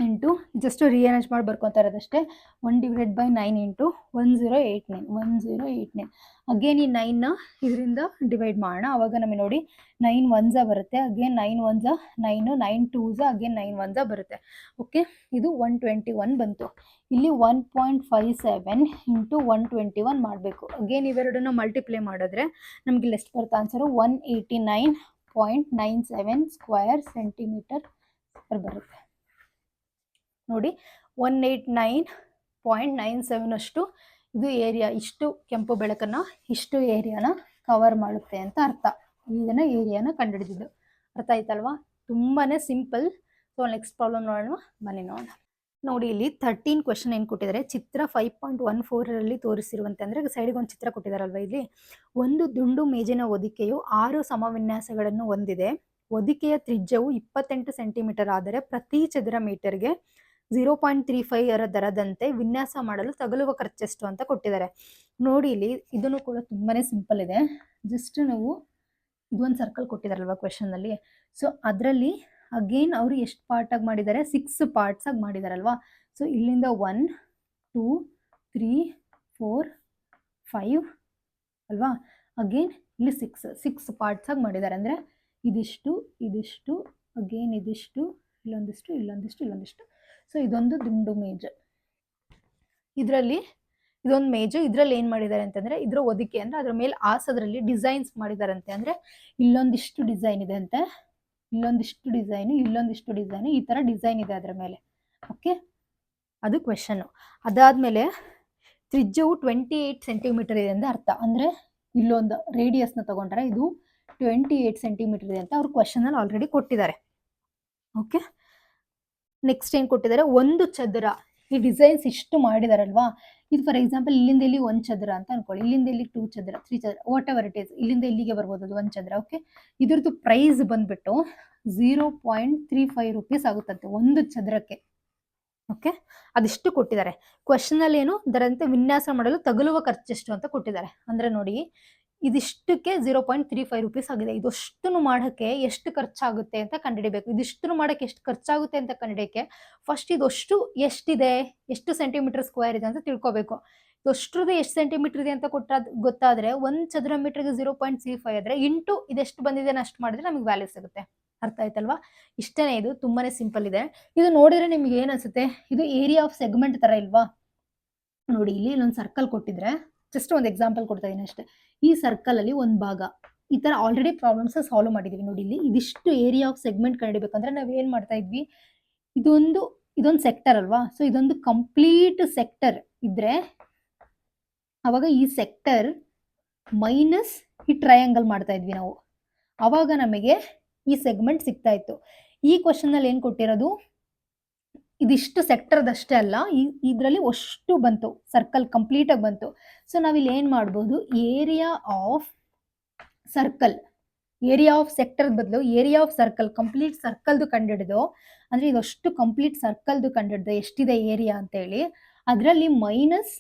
into just rearrange ಮಾಡಿ ಬರ್ಕೊತಾ ಇರೋದಷ್ಟೇ one divided by nine into one zero eight nine one zero eight nine again ಈ ನೈನ್ನ ಇದರಿಂದ divide ಮಾಡೋಣ. ಆವಾಗ ನಮಗೆ ನೋಡಿ ನೈನ್ ಒನ್ ಝ ಬರುತ್ತೆ. ಅಗೇನ್ ನೈನ್ ಒನ್ ಝ ನೈನು ನೈನ್ ಟೂ ಝ ಅಗೇನ್ ನೈನ್ ಒನ್ ಝ ಬರುತ್ತೆ. ಓಕೆ ಇದು ಒನ್ ಟ್ವೆಂಟಿ ಒನ್ ಬಂತು. ಇಲ್ಲಿ one point five seven into one twenty one ಮಾಡಬೇಕು. ಅಗೇನ್ ಇವೆರಡನ್ನು ಮಲ್ಟಿಪ್ಲೈ ಮಾಡಿದ್ರೆ ನಮಗೆ ಲೆಸ್ಟ್ ಬರ್ತಾ answer one eighty nine point nine seven square centimetre ಬರುತ್ತೆ. ನೋಡಿ one eight nine point nine seven ಅಷ್ಟು ಇದು ಏರಿಯಾ ಇಷ್ಟು ಕೆಂಪು ಬೆಳಕನ್ನು ಇಷ್ಟು ಏರಿಯಾನ ಕವರ್ ಮಾಡುತ್ತೆ ಅಂತ ಅರ್ಥ. ಇದನ್ನ ಏರಿಯಾನ ಕಂಡುಹಿಡಿದಿದ್ದು. ಅರ್ಥ ಆಯ್ತಲ್ವಾ? ತುಂಬಾ ಸಿಂಪಲ್ ಸೊ ನೆಕ್ಸ್ಟ್ ಪ್ರಾಬ್ಲಮ್ ನೋಡೋಣ. ಬನ್ನಿ ನೋಡೋಣ. ನೋಡಿ, ಇಲ್ಲಿ ತರ್ಟೀನ್ ಕ್ವಶನ್ ಏನು ಕೊಟ್ಟಿದ್ದಾರೆ? ಚಿತ್ರ ಫೈವ್ ಪಾಯಿಂಟ್ ಒನ್ ಫೋರಲ್ಲಿ ತೋರಿಸಿರುವಂತೆ ಅಂದರೆ ಸೈಡಿಗೆ ಒಂದು ಚಿತ್ರ ಕೊಟ್ಟಿದ್ದಾರಲ್ವ ಇಲ್ಲಿ? ಒಂದು ದುಂಡು ಮೇಜಿನ ಒದಿಕೆಯು ಆರು ಸಮವಿನ್ಯಾಸಗಳನ್ನು ಹೊಂದಿದೆ. ಒದಿಕೆಯ ತ್ರಿಜ್ಯವು ಇಪ್ಪತ್ತೆಂಟು ಸೆಂಟಿಮೀಟರ್ ಆದರೆ ಪ್ರತಿ ಚದರ ಮೀಟರ್ಗೆ ಝೀರೋ ಪಾಯಿಂಟ್ ತ್ರೀ ಫೈವ್ ದರದಂತೆ ವಿನ್ಯಾಸ ಮಾಡಲು ತಗಲುವ ಖರ್ಚೆಷ್ಟು ಅಂತ ಕೊಟ್ಟಿದ್ದಾರೆ. ನೋಡಿ ಇಲ್ಲಿ ಇದನ್ನು ಕೂಡ ತುಂಬಾನೇ ಸಿಂಪಲ್ ಇದೆ. ಜಸ್ಟ್ ನಾವು ಇದೊಂದು ಸರ್ಕಲ್ ಕೊಟ್ಟಿದ್ದಾರಲ್ವ ಕ್ವೆಶನಲ್ಲಿ ಸೊ ಅದರಲ್ಲಿ ಅಗೇನ್ ಅವರು ಎಷ್ಟು ಪಾರ್ಟಾಗಿ ಮಾಡಿದ್ದಾರೆ ಸಿಕ್ಸ್ ಪಾರ್ಟ್ಸಾಗಿ ಮಾಡಿದಾರಲ್ವಾ? ಸೊ ಇಲ್ಲಿಂದ one two three four five ಅಲ್ವಾ? ಅಗೇನ್ ಇಲ್ಲಿ ಸಿಕ್ಸ್ ಸಿಕ್ಸ್ ಪಾರ್ಟ್ಸಾಗಿ ಮಾಡಿದ್ದಾರೆ ಅಂದರೆ ಇದಿಷ್ಟು ಇದಿಷ್ಟು ಅಗೇನ್ ಇದಿಷ್ಟು, ಇಲ್ಲೊಂದಿಷ್ಟು ಇಲ್ಲೊಂದಿಷ್ಟು ಇಲ್ಲೊಂದಿಷ್ಟು. ಸೊ ಇದೊಂದು ದುಂಡು ಮೇಜು. ಇದರಲ್ಲಿ, ಇದೊಂದು ಮೇಜು, ಇದರಲ್ಲಿ ಏನು ಮಾಡಿದ್ದಾರೆ ಅಂತಂದರೆ, ಇದ್ರ ಒದಿಕೆ ಅಂದರೆ ಅದ್ರ ಮೇಲೆ ಆಸದ್ರಲ್ಲಿ ಡಿಸೈನ್ಸ್ ಮಾಡಿದಾರಂತೆ ಅಂದರೆ, ಇಲ್ಲೊಂದಿಷ್ಟು ಡಿಸೈನ್ ಇದೆ ಅಂತೆ. ಇಲ್ಲೊಂದಿಷ್ಟು ಡಿಸೈನು ಇಲ್ಲೊಂದಿಷ್ಟು ಡಿಸೈನು, ಈ ಥರ ಡಿಸೈನ್ ಇದೆ ಅದರ ಮೇಲೆ. ಓಕೆ? ಅದು ಕ್ವೆಶನ್ನು ಅದಾದಮೇಲೆ, ತ್ರಿಜ್ಯವು ಟ್ವೆಂಟಿ ಏಯ್ಟ್ ಸೆಂಟಿಮೀಟರ್ ಇದೆ ಅಂತ ಅರ್ಥ. ಅಂದರೆ, ಇಲ್ಲೊಂದು ರೇಡಿಯಸ್ನ ತಗೊಂಡ್ರೆ ಇದು ಟ್ವೆಂಟಿ ಏಯ್ಟ್ ಸೆಂಟಿಮೀಟರ್ ಇದೆ ಅಂತ ಅವ್ರು ಕ್ವೆಶನಲ್ಲಿ ಆಲ್ರೆಡಿ ಕೊಟ್ಟಿದ್ದಾರೆ. ಓಕೆ? ನೆಕ್ಸ್ಟ್ ಏನು ಕೊಟ್ಟಿದ್ದಾರೆ? ಒಂದು ಚದರ. ಈ ಡಿಸೈನ್ಸ್ ಇಷ್ಟು ಮಾಡಿದಾರಲ್ವಾ? ಇದು ಫಾರ್ ಎಕ್ಸಾಂಪಲ್ ಇಲ್ಲಿಂದ ಇಲ್ಲಿ ಒಂದು ಚದರ ಅಂತ ಅನ್ಕೊಳ್ಳಿ. ಇಲ್ಲಿಂದ ಇಲ್ಲಿ ಟೂ ಚದರ ತ್ರೀ ಚದರ ವಾಟ್ ಎವರ್ ಇಟ್ ಈಸ್ ಇಲ್ಲಿಂದ ಇಲ್ಲಿಗೆ ಬರ್ಬೋದು ಅದು ಒಂದು ಚದರ ಓಕೆ ಇದ್ರದ್ದು ಪ್ರೈಸ್ ಬಂದ್ಬಿಟ್ಟು zero point three five rupees ಆಗುತ್ತಂತೆ ಒಂದು ಚದರಕ್ಕೆ ಓಕೆ ಅದಿಷ್ಟು ಕೊಟ್ಟಿದ್ದಾರೆ. ಕ್ವಶನ್ ಅಲ್ಲಿ ಏನು ಅದರಂತೆ ವಿನ್ಯಾಸ ಮಾಡಲು ತಗಲುವ ಖರ್ಚೆಷ್ಟು ಅಂತ ಕೊಟ್ಟಿದ್ದಾರೆ. ಅಂದ್ರೆ ನೋಡಿ ಇದಿಷ್ಟಕ್ಕೆ zero point three five rupees ಆಗಿದೆ. ಇದಷ್ಟನ್ನು ಮಾಡೋಕ್ಕೆ ಎಷ್ಟು ಖರ್ಚಾಗುತ್ತೆ ಅಂತ ಕಂಡುಹಿಡಬೇಕು. ಇದಿಷ್ಟನ್ನು ಮಾಡೋಕ್ಕೆ ಎಷ್ಟು ಖರ್ಚಾಗುತ್ತೆ ಅಂತ ಕಂಡುಹಿಡಿಯಕ್ಕೆ ಫಸ್ಟ್ ಇದಷ್ಟು ಎಷ್ಟಿದೆ? ಎಷ್ಟು ಸೆಂಟಿಮೀಟರ್ ಸ್ಕ್ವೇರ್ ಇದೆ ಅಂತ ತಿಳ್ಕೊಬೇಕು. ಇದಷ್ಟ್ರದ್ದು ಎಷ್ಟು ಸೆಂಟಿಮೀಟರ್ ಇದೆ ಅಂತ ಕೊಟ್ಟಾದ ಗೊತ್ತಾದ್ರೆ ಒಂದು ಚದರ ಮೀಟರ್ಗೆ ಜೀರೋ ಪಾಯಿಂಟ್ ತ್ರೀ ಫೈವ್ ಆದರೆ ಇಂಟು ಇದೆಷ್ಟು ಬಂದಿದೆ ಅಷ್ಟು ಮಾಡಿದ್ರೆ ನಮಗೆ ವ್ಯಾಲ್ಯೂ ಸಿಗುತ್ತೆ. ಅರ್ಥ ಆಯ್ತಲ್ವಾ? ಇಷ್ಟೇ ಇದು, ತುಂಬಾನೇ ಸಿಂಪಲ್ ಇದೆ. ಇದು ನೋಡಿದ್ರೆ ನಿಮ್ಗೆ ಏನ್ ಅನ್ಸುತ್ತೆ? ಇದು ಏರಿಯಾ ಆಫ್ ಸೆಗ್ಮೆಂಟ್ ತರ ಇಲ್ವಾ? ನೋಡಿ, ಇಲ್ಲಿ ಇಲ್ಲೊಂದು ಸರ್ಕಲ್ ಕೊಟ್ಟಿದ್ರೆ ಜಸ್ಟ್ ಒಂದು ಎಕ್ಸಾಂಪಲ್ ಕೊಡ್ತಾ ಇದೀನಿ ಅಷ್ಟೇ. ಈ ಸರ್ಕಲ್ ಅಲ್ಲಿ ಒಂದು ಭಾಗ. ಈ ತರ ಆಲ್ರೆಡಿ ಪ್ರಾಬ್ಲಮ್ಸ್ ಸಾಲ್ವ್ ಮಾಡಿದ್ವಿ ನೋಡಿ ಇಲ್ಲಿ. ಇದಿಷ್ಟು ಏರಿಯಾ ಆಫ್ ಸೆಗ್ಮೆಂಟ್ ಕಂಡಿಬೇಕಂದ್ರೆ ನಾವು ಏನು ಮಾಡ್ತಾ ಇದ್ವಿ? ಇದೊಂದು ಇದೊಂದು ಸೆಕ್ಟರ್ ಅಲ್ವಾ? ಸೊ ಇದೊಂದು ಕಂಪ್ಲೀಟ್ ಸೆಕ್ಟರ್ ಇದ್ರೆ ಅವಾಗ ಈ ಸೆಕ್ಟರ್ ಮೈನಸ್ ಈ ಟ್ರಯಾಂಗಲ್ ಮಾಡ್ತಾ ಇದ್ವಿ ನಾವು. ಅವಾಗ ನಮಗೆ ಈ ಸೆಗ್ಮೆಂಟ್ ಸಿಗ್ತಾ ಇತ್ತು. ಈ ಕ್ವಶನ್ ಅಲ್ಲಿ ಏನ್ ಕೊಟ್ಟಿರೋದು? ಇದಿಷ್ಟು ಸೆಕ್ಟರ್ದಷ್ಟೇ ಅಲ್ಲ ಇದರಲ್ಲಿ ಅಷ್ಟು ಬಂತು ಸರ್ಕಲ್ ಕಂಪ್ಲೀಟ್ ಆಗಿ ಬಂತು. ಸೊ ನಾವಿಲ್ಲಿ ಏನು ಮಾಡ್ಬೋದು area of circle area of sector ಬದಲು ಏರಿಯಾ ಆಫ್ ಸರ್ಕಲ್ ಕಂಪ್ಲೀಟ್ ಸರ್ಕಲ್ದು ಕಂಡಿಡಿದು. ಅಂದರೆ ಇದಷ್ಟು ಕಂಪ್ಲೀಟ್ ಸರ್ಕಲ್ದು ಕಂಡಿಡ್ದು, ಎಷ್ಟಿದೆ ಏರಿಯಾ ಅಂತ ಹೇಳಿ ಅದರಲ್ಲಿ ಮೈನಸ್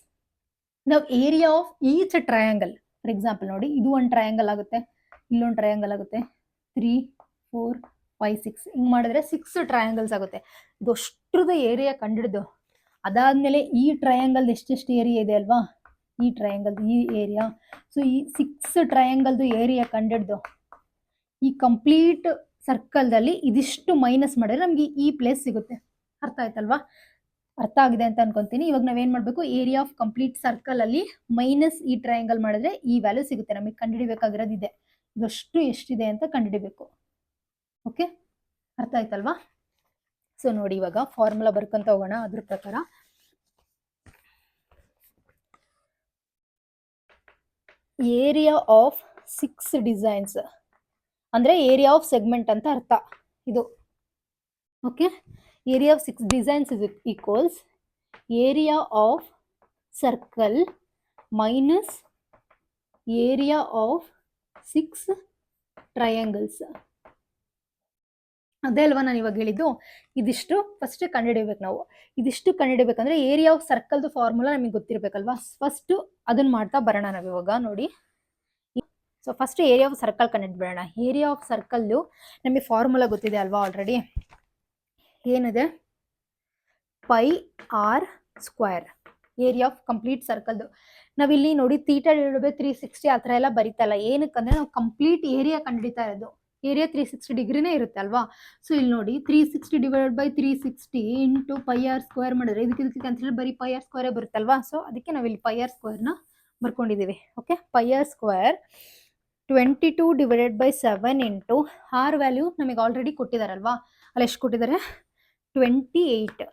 ನಾವು area of each triangle for example ನೋಡಿ, ಇದು ಒಂದು ಟ್ರಯಾಂಗಲ್ ಆಗುತ್ತೆ, ಇಲ್ಲೊಂದು ಟ್ರಯಾಂಗಲ್ ಆಗುತ್ತೆ. ತ್ರೀ ಫೋರ್ ಫೈವ್ ಸಿಕ್ಸ್ ಹಿಂಗ್ ಮಾಡಿದ್ರೆ ಸಿಕ್ಸ್ ಟ್ರಯಾಂಗಲ್ಸ್ ಆಗುತ್ತೆ. ಇದಷ್ಟರದ ಏರಿಯಾ ಕಂಡಿಡ್ದು. ಅದಾದ್ಮೇಲೆ ಈ ಟ್ರಯಾಂಗಲ್ ಎಷ್ಟೆಷ್ಟು ಏರಿಯಾ ಇದೆ ಅಲ್ವಾ? ಈ ಟ್ರಯಾಂಗಲ್ ಈ ಏರಿಯಾ ಸೊ ಈ ಸಿಕ್ಸ್ ಟ್ರಯಾಂಗಲ್ದು ಏರಿಯಾ ಕಂಡಿಡ್ದು. ಈ ಕಂಪ್ಲೀಟ್ ಸರ್ಕಲ್ದಲ್ಲಿ ಇದಿಷ್ಟು ಮೈನಸ್ ಮಾಡಿದ್ರೆ ನಮ್ಗೆ ಈ ಪ್ಲೇಸ್ ಸಿಗುತ್ತೆ. ಅರ್ಥ ಆಯ್ತಲ್ವಾ? ಅರ್ಥ ಆಗಿದೆ ಅಂತ ಅನ್ಕೊಂತೀನಿ. ಇವಾಗ ನಾವೇನು ಮಾಡ್ಬೇಕು? ಏರಿಯಾ ಆಫ್ ಕಂಪ್ಲೀಟ್ ಸರ್ಕಲ್ ಅಲ್ಲಿ ಮೈನಸ್ ಈ ಟ್ರಯಾಂಗಲ್ ಮಾಡಿದ್ರೆ ಈ ವ್ಯಾಲ್ಯೂ ಸಿಗುತ್ತೆ. ನಮಗೆ ಕಂಡುಹಿಡಿಬೇಕಾಗಿರೋದಿದೆ. ಇದಷ್ಟು ಎಷ್ಟಿದೆ ಅಂತ ಕಂಡುಹಿಡಿಬೇಕು. ಓಕೆ? ಅರ್ಥ ಆಯ್ತಲ್ವಾ? ಸೊ ನೋಡಿ ಇವಾಗ ಫಾರ್ಮುಲಾ ಬರ್ಕೊಂತ ಹೋಗೋಣ ಅದ್ರ ಪ್ರಕಾರ. ಏರಿಯಾ ಆಫ್ ಸಿಕ್ಸ್ ಡಿಸೈನ್ಸ್ ಅಂದ್ರೆ ಏರಿಯಾ ಆಫ್ ಸೆಗ್ಮೆಂಟ್ ಅಂತ ಅರ್ಥ ಇದು. Okay? Area of six designs is equals area of circle minus area of six triangles ಅದೇ ಅಲ್ವಾ ನಾನು ಇವಾಗ ಹೇಳಿದ್ದು? ಇದಿಷ್ಟು ಫಸ್ಟ್ ಕಂಡುಹಿಡಿಬೇಕು ನಾವು. ಇದಿಷ್ಟು ಕಂಡುಹಿಡಿಬೇಕಂದ್ರೆ ಏರಿಯಾ ಆಫ್ ಸರ್ಕಲ್ದು ಫಾರ್ಮುಲಾ ನಮಗೆ ಗೊತ್ತಿರಬೇಕಲ್ವಾ? ಫಸ್ಟ್ ಅದನ್ನ ಮಾಡ್ತಾ ಬರೋಣ ನಾವು ಇವಾಗ, ನೋಡಿ. So first area of circle ಕಂಡುಹಿಡ್ಬೇಡ area of circle ನಮಗೆ ಫಾರ್ಮುಲಾ ಗೊತ್ತಿದೆ ಅಲ್ವಾ ಆಲ್ರೆಡಿ ಏನಿದೆ? Pi R square area of complete ಸರ್ಕಲ್ದು ನಾವಿಲ್ಲಿ ನೋಡಿ ತೀಟಾ ಡಿವೈಡ್ ತ್ರೀ ಸಿಕ್ಸ್ಟಿ ಆ ಥರ ಎಲ್ಲ ಬರೀತಲ್ಲ ಏನಕ್ಕಂದ್ರೆ ನಾವು ಕಂಪ್ಲೀಟ್ ಏರಿಯಾ ಕಂಡುಹಿಡಿತಾ ಇರೋದು. ಏರಿಯಾ ತ್ರೀ ಸಿಕ್ಸ್ಟಿ ಡಿಗ್ರಿನೇ ಇರುತ್ತೆ ಅಲ್ವಾ? ಸೊ ಇಲ್ಲಿ ನೋಡಿ three sixty divide by three sixty into pi r square ಮಾಡಿದ್ರೆ, ಇದಕ್ಕೆ ಇದಕ್ಕೆ ಕ್ಯಾನ್ಸಲ್ ಬರೀ ಪೈ ಆರ್ ಸ್ಕ್ವೇರೇ ಬರುತ್ತಲ್ವಾ ಸೊ ಅದಕ್ಕೆ ನಾವಿಲ್ಲಿ ಪೈ ಸ್ಕ್ವೇರ್ನ ಬರ್ಕೊಂಡಿದ್ದೀವಿ okay pi R square twenty two divided by seven into R value ನಮಗೆ ಆಲ್ರೆಡಿ ಕೊಟ್ಟಿದ್ದಾರಲ್ವಾ ಅಲ್ಲಿ, ಎಷ್ಟು ಕೊಟ್ಟಿದ್ದಾರೆ twenty eight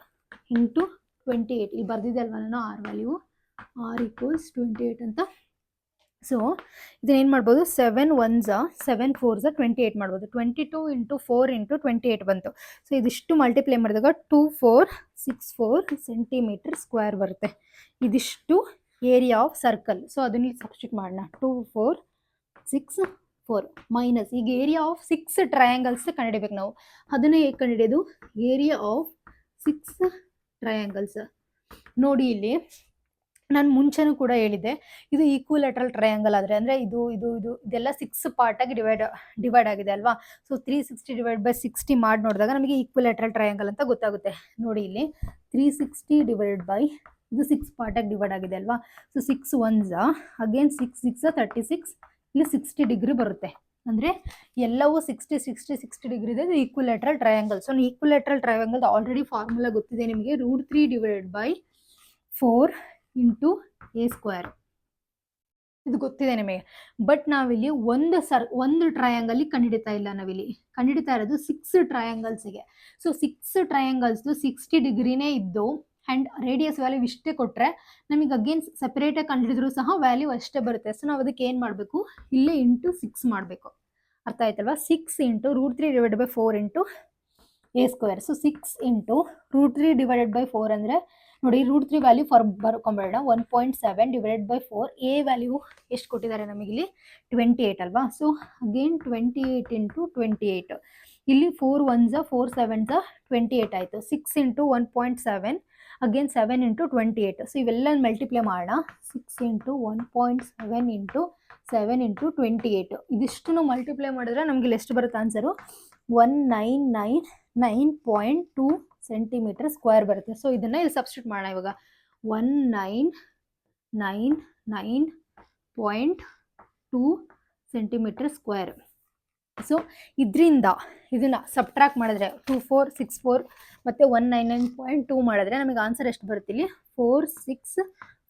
into twenty eight ಇಲ್ಲಿ ಬರ್ದಿದೆ ಅಲ್ವಾ ನಾನು? R value R equals twenty eight ಅಂತ. ಸೊ ಇದನ್ನೇನು ಮಾಡ್ಬೋದು? Seven once seven fours twenty eight ಮಾಡ್ಬೋದು. Twenty two into four into twenty eight ಬಂತು. ಸೊ ಇದಿಷ್ಟು ಮಲ್ಟಿಪ್ಲೈ ಮಾಡಿದಾಗ two four six four centimetre square ಬರುತ್ತೆ. ಇದಿಷ್ಟು ಏರಿಯಾ ಆಫ್ ಸರ್ಕಲ್ ಸೊ ಅದನ್ನ ಸಬ್ಸ್ಟಿಟ್ ಮಾಡೋಣ. Two four six four minus ಈಗ area of six triangles ಕಂಡುಹಿಡಿಬೇಕು ನಾವು. ಅದನ್ನ ಹೇಗೆ ಕಂಡುಹಿಡಿಯೋದು? ಏರಿಯಾ ಆಫ್ ಸಿಕ್ಸ್ ಟ್ರಯಾಂಗಲ್ಸ್ ನೋಡಿ ಇಲ್ಲಿ. ನಾನು ಮುಂಚೆನೂ ಕೂಡ ಹೇಳಿದ್ದೆ, ಇದು ಈಕ್ವಲೆಟ್ರಲ್ ಟ್ರಯಾಂಗಲ್ ಆದರೆ, ಅಂದರೆ ಇದು ಇದು ಇದು, ಇದೆಲ್ಲ ಸಿಕ್ಸ್ ಪಾರ್ಟಾಗಿ ಡಿವೈಡ್ ಡಿವೈಡ್ ಆಗಿದೆ ಅಲ್ವಾ? So three sixty divide by sixty ಮಾಡಿ ನೋಡಿದಾಗ ನಮಗೆ ಈಕ್ವಲೆಟ್ರಲ್ ಟ್ರಯಾಂಗಲ್ ಅಂತ ಗೊತ್ತಾಗುತ್ತೆ. ನೋಡಿ ಇಲ್ಲಿ ತ್ರೀ ಸಿಕ್ಸ್ಟಿ ಡಿವೈಡ್ ಬೈ ಇದು ಸಿಕ್ಸ್ ಪಾರ್ಟಾಗಿ ಡಿವೈಡ್ ಆಗಿದೆ ಅಲ್ವಾ? So six once again six six thirty six ಇಲ್ಲಿ ಸಿಕ್ಸ್ಟಿ ಡಿಗ್ರಿ ಬರುತ್ತೆ. ಅಂದರೆ ಎಲ್ಲವೂ ಸಿಕ್ಸ್ಟಿ ಸಿಕ್ಸ್ಟಿ ಸಿಕ್ಸ್ಟಿ ಡಿಗ್ರಿ ಇದೆ, ಇದು equilateral triangle so equilateral triangle already formula ಗೊತ್ತಿದೆ ನಿಮಗೆ. Root three divided by four into A square ಇದು ಗೊತ್ತಿದೆ ನಿಮಗೆ. ಬಟ್ ನಾವಿಲ್ಲಿ ಒಂದು ಸರ್, ಒಂದು ಟ್ರಯಾಂಗಲ್ ಕಂಡುಹಿಡಿತಾ ಇಲ್ಲ ನಾವಿಲ್ಲಿ. ಕಂಡುಹಿಡಿತಾ ಇರೋದು ಸಿಕ್ಸ್ ಟ್ರಯಾಂಗಲ್ಸ್ಗೆ ಸೊ ಸಿಕ್ಸ್ ಟ್ರಯಾಂಗಲ್ಸ್ದು ಸಿಕ್ಸ್ಟಿ ಡಿಗ್ರಿನೇ ಇದ್ದು ಆ್ಯಂಡ್ ರೇಡಿಯಸ್ ವ್ಯಾಲ್ಯೂ ಇಷ್ಟೇ ಕೊಟ್ಟರೆ ನಮಗೆ ಅಗೇನ್ ಸೆಪರೇಟಾಗಿ ಕಂಡುಹಿಡಿದ್ರು ಸಹ ವ್ಯಾಲ್ಯೂ ಅಷ್ಟೇ ಬರುತ್ತೆ. ಸೊ ನಾವು ಅದಕ್ಕೆ ಏನು ಮಾಡಬೇಕು? ಇಲ್ಲೇ ಇಂಟು ಸಿಕ್ಸ್ ಮಾಡಬೇಕು. ಅರ್ಥ ಆಯ್ತಲ್ವಾ? Six into root three divided by four into A square so six into root three divided by four ಅಂದರೆ ನೋಡಿ root three value for ಬರ್ಕೊಂಬೇಡ one point seven divided by four A value ಎಷ್ಟು ಕೊಟ್ಟಿದ್ದಾರೆ ನಮಗಿಲ್ಲಿ twenty eight ಅಲ್ವಾ? So again twenty eight into twenty eight ಇಲ್ಲಿ four one ಝ four seven ಝ twenty eight ಆಯಿತು. Six into one point seven again seven into twenty eight so ಇವೆಲ್ಲ multiply ಮಾಡೋಣ. Six into one point seven into seven into twenty eight ಇದಿಷ್ಟು multiply ಮಾಡಿದ್ರೆ ನಮಗೆ ಇಲ್ಲಿ ಎಷ್ಟು ಬರುತ್ತೆ answer one nine nine nine point two centimetre square ಬರುತ್ತೆ. So ಇದನ್ನು ಇಲ್ಲಿ ಸಬ್ಸ್ಟಿಟ್ಯೂಟ್ ಮಾಡೋಣ ಇವಾಗ. One nine nine nine point two centimetre square so ಇದರಿಂದ ಇದನ್ನು ಸಬ್ಟ್ರಾಕ್ಟ್ ಮಾಡಿದ್ರೆ ಟೂ ಫೋರ್ ಸಿಕ್ಸ್ ಫೋರ್ ಮತ್ತು one nine nine point two ಮಾಡಿದ್ರೆ ನಮಗೆ ಆನ್ಸರ್ ಎಷ್ಟು ಬರುತ್ತೆ ಇಲ್ಲಿ? Four six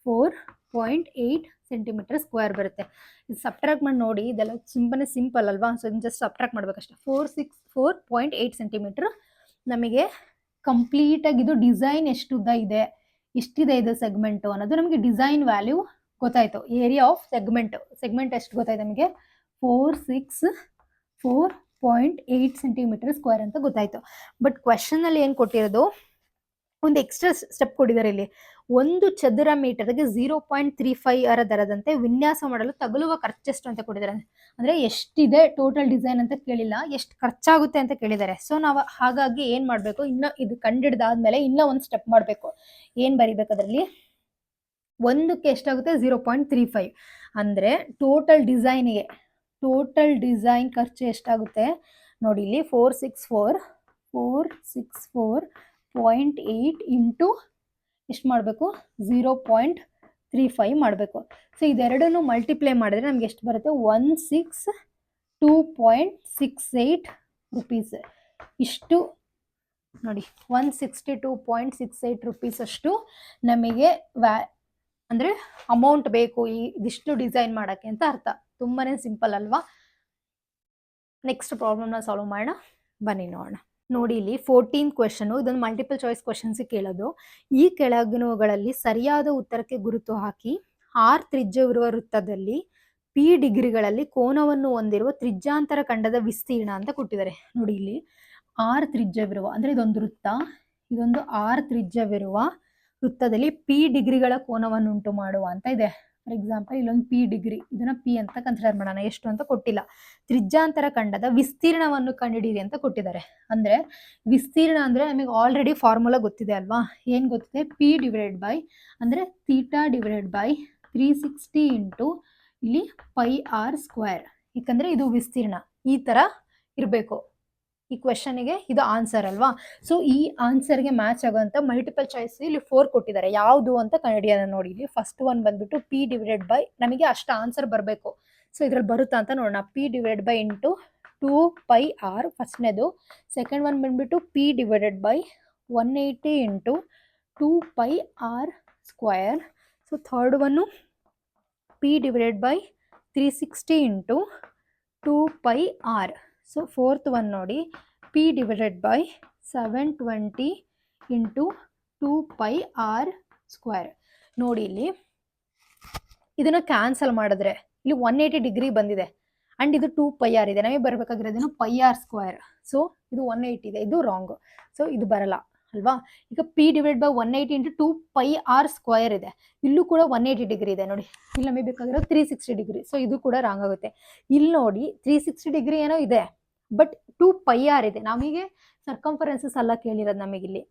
four point eight centimetre square ಬರುತ್ತೆ. ಇದು ಸಬ್ಟ್ರಾಕ್ಟ್ ಮಾಡಿ ನೋಡಿ, ಇದೆಲ್ಲ ತುಂಬಾ ಸಿಂಪಲ್ ಅಲ್ವಾ? ಸೊ ಇದನ್ನ just subtract ಮಾಡಬೇಕಷ್ಟೆ. Four six four point eight centimetre ನಮಗೆ ಕಂಪ್ಲೀಟಾಗಿ ಇದು ಡಿಸೈನ್ ಎಷ್ಟು ಉದ್ದ ಇದೆ, ಎಷ್ಟಿದೆ ಇದು ಸೆಗ್ಮೆಂಟು ಅನ್ನೋದು ನಮಗೆ ಡಿಸೈನ್ ವ್ಯಾಲ್ಯೂ ಗೊತ್ತಾಯಿತು. ಏರಿಯಾ ಆಫ್ ಸೆಗ್ಮೆಂಟ್ ಸೆಗ್ಮೆಂಟ್ ಎಷ್ಟು ಗೊತ್ತಾಯ್ತು ನಮಗೆ? Four six four point eight centimetre square ಅಂತ ಗೊತ್ತಾಯ್ತು. ಬಟ್ ಕ್ವೆಶನಲ್ಲಿ ಏನು ಕೊಟ್ಟಿರೋದು? ಒಂದು ಎಕ್ಸ್ಟ್ರಾ ಸ್ಟೆಪ್ ಕೊಟ್ಟಿದ್ದಾರೆ ಇಲ್ಲಿ. ಒಂದು ಚದರ ಮೀಟರ್ಗೆ ಝೀರೋ ಪಾಯಿಂಟ್ ತ್ರೀ ಫೈವ್ ಅರ ದರದಂತೆ ವಿನ್ಯಾಸ ಮಾಡಲು ತಗಲುವ ಖರ್ಚೆಷ್ಟು ಅಂತ ಕೊಟ್ಟಿದ್ದಾರೆ. ಅಂದರೆ ಎಷ್ಟಿದೆ ಟೋಟಲ್ ಡಿಸೈನ್ ಅಂತ ಕೇಳಿಲ್ಲ, ಎಷ್ಟು ಖರ್ಚಾಗುತ್ತೆ ಅಂತ ಕೇಳಿದ್ದಾರೆ. ಸೊ ನಾವು ಹಾಗಾಗಿ ಏನು ಮಾಡಬೇಕು, ಇನ್ನ ಇದು ಕಂಡಿಡ್ದಾದ್ಮೇಲೆ ಇನ್ನೂ ಒಂದು ಸ್ಟೆಪ್ ಮಾಡಬೇಕು. ಏನು ಬರಿಬೇಕು ಅದರಲ್ಲಿ? ಒಂದಕ್ಕೆ ಎಷ್ಟಾಗುತ್ತೆ? ಜೀರೋ ಪಾಯಿಂಟ್ ತ್ರೀ ಫೈವ್ ಅಂದರೆ ಟೋಟಲ್ ಡಿಸೈನಿಗೆ ಟೋಟಲ್ ಡಿಸೈನ್ ಖರ್ಚು ಎಷ್ಟಾಗುತ್ತೆ? ನೋಡಿ ಇಲ್ಲಿ four six four four six four point eight into ಎಷ್ಟು ಮಾಡಬೇಕು? ಝೀರೋ ಪಾಯಿಂಟ್ ತ್ರೀ ಫೈವ್ ಮಾಡಬೇಕು. ಸೊ ಇದೆರಡನ್ನು ಮಲ್ಟಿಪ್ಲೈ ಮಾಡಿದ್ರೆ ನಮ್ಗೆ ಎಷ್ಟು ಬರುತ್ತೆ? One six two point six eight rupees ಇಷ್ಟು ನೋಡಿ one sixty two point six eight rupees ಅಷ್ಟು ನಮಗೆ ವ್ಯಾ, ಅಂದರೆ ಅಮೌಂಟ್ ಬೇಕು ಈ, ಇದಿಷ್ಟು ಡಿಸೈನ್ ಮಾಡೋಕ್ಕೆ ಅಂತ ಅರ್ಥ. ತುಂಬಾ ಸಿಂಪಲ್ ಅಲ್ವಾ? ನೆಕ್ಸ್ಟ್ ಪ್ರಾಬ್ಲಮ್ನ ಸಾಲ್ವ್ ಮಾಡೋಣ. ಬನ್ನಿ ನೋಡೋಣ. ನೋಡಿ ಇಲ್ಲಿ ಫೋರ್ಟೀನ್ ಕ್ವೆಶನು ಇದೊಂದು ಮಲ್ಟಿಪಲ್ ಚಾಯ್ಸ್ ಕ್ವೆಶನ್ಸ್ ಕೇಳೋದು. ಈ ಕೆಳಗಿನವುಗಳಲ್ಲಿ ಸರಿಯಾದ ಉತ್ತರಕ್ಕೆ ಗುರುತು ಹಾಕಿ ಆರ್ ತ್ರಿಜ್ಯವಿರುವ ವೃತ್ತದಲ್ಲಿ ಪಿ ಡಿಗ್ರಿಗಳಲ್ಲಿ ಕೋನವನ್ನು ಹೊಂದಿರುವ ತ್ರಿಜ್ಯಾಂತರ ಖಂಡದ ವಿಸ್ತೀರ್ಣ ಅಂತ ಕೊಟ್ಟಿದ್ದಾರೆ. ನೋಡಿ ಇಲ್ಲಿ ಆರ್ ತ್ರಿಜ್ಯವಿರುವ, ಅಂದ್ರೆ ಇದೊಂದು ವೃತ್ತ, ಇದೊಂದು ಆರ್ ತ್ರಿಜ್ಯವಿರುವ ವೃತ್ತದಲ್ಲಿ ಪಿ ಡಿಗ್ರಿಗಳ ಕೋನವನ್ನು ಉಂಟು ಮಾಡುವ ಅಂತ ಇದೆ. ಫಾರ್ ಎಕ್ಸಾಂಪಲ್ ಇಲ್ಲೊಂದು ಪಿ ಡಿಗ್ರಿ ಇದನ್ನ ಪಿ ಅಂತ ಕನ್ಸಿಡರ್ ಮಾಡೋಣ. ಎಷ್ಟು ಅಂತ ಕೊಟ್ಟಿಲ್ಲ. ತ್ರಿಜ್ಯಾಂತರ ಖಂಡದ ವಿಸ್ತೀರ್ಣವನ್ನು ಕಂಡುಹಿಡಿಯಿರಿ ಅಂತ ಕೊಟ್ಟಿದ್ದಾರೆ. ಅಂದ್ರೆ ವಿಸ್ತೀರ್ಣ ಅಂದ್ರೆ ನಮಗೆ ಆಲ್ರೆಡಿ ಫಾರ್ಮುಲಾ ಗೊತ್ತಿದೆ ಅಲ್ವಾ? ಏನ್ ಗೊತ್ತಿದೆ? ಪಿ ಡಿವೈಡೆಡ್ ಬೈ ಅಂದ್ರೆ theta divided by three sixty into ಇಲ್ಲಿ ಪೈ ಆರ್ ಸ್ಕ್ವೇರ್ ಯಾಕಂದ್ರೆ ಇದು ವಿಸ್ತೀರ್ಣ. ಈ ತರ ಇರಬೇಕು. ಈ ಕ್ವೆಶನ್ಗೆ ಇದು ಆನ್ಸರ್ ಅಲ್ವಾ? ಸೊ ಈ ಆನ್ಸರ್ಗೆ ಮ್ಯಾಚ್ ಆಗೋಂಥ ಮಲ್ಟಿಪಲ್ ಚಾಯ್ಸ್ ಇಲ್ಲಿ ಫೋರ್ ಕೊಟ್ಟಿದ್ದಾರೆ. ಯಾವುದು ಅಂತ ಕನ್ನಡಿಯನ್ನು ನೋಡಿ ಇಲ್ಲಿ ಫಸ್ಟ್ ಒನ್ ಬಂದ್ಬಿಟ್ಟು ಪಿ ಡಿವೈಡೆಡ್ ಬೈ ನಮಗೆ ಅಷ್ಟು ಆನ್ಸರ್ ಬರಬೇಕು. ಸೊ ಇದ್ರಲ್ಲಿ ಬರುತ್ತಾ ಅಂತ ನೋಡೋಣ. P divided by into two pi R ಫಸ್ಟ್ನೇದು second one ಬಂದ್ಬಿಟ್ಟು P divided by one eighty into two pi R square so third one P divided by three sixty into two pi R so fourth one ನೋಡಿ P divided by seven twenty into two pi r square ನೋಡಿ ಇಲ್ಲಿ, ಇದನ್ನು cancel ಮಾಡಿದ್ರೆ, ಇಲ್ಲಿ one eighty degree ಬಂದಿದೆ. And ಇದು two pi R ಇದೆ. ನಮಗೆ ಬರಬೇಕಾಗಿರೋದೇನು ಪೈ ಆರ್ ಸ್ಕ್ವೇರ್ ಸೊ ಇದು ಒನ್ ಏಯ್ಟಿ ಇದೆ. ಇದು ರಾಂಗ್ ಸೊ ಇದು ಬರಲ್ಲ. ಅಲ್ವಾ? ಈಗ P divide by one eighty into two pi r square ಇದೆ. ಇಲ್ಲೂ ಕೂಡ ಒನ್ ಏಯ್ಟಿ ಡಿಗ್ರಿ ಇದೆ ನೋಡಿ. ಇಲ್ಲಿ ನಮಗೆ ಬೇಕಾಗಿರೋ ತ್ರೀ ಸಿಕ್ಸ್ಟಿ ಡಿಗ್ರಿ ಸೊ ಇದು ಕೂಡ ರಾಂಗ್ ಆಗುತ್ತೆ. ಇಲ್ಲಿ ನೋಡಿ ತ್ರೀ ಸಿಕ್ಸ್ಟಿ ಡಿಗ್ರಿ ಏನೋ ಇದೆ ಬಟ್ ಟೂ ಪೈ ಆರ್ ಇದೆ. ನಮಗೆ ಸರ್ಕಂಫರೆನ್ಸಸ್ ಎಲ್ಲ ಕೇಳಿರೋದು ನಮಗಿಲ್ಲಿ.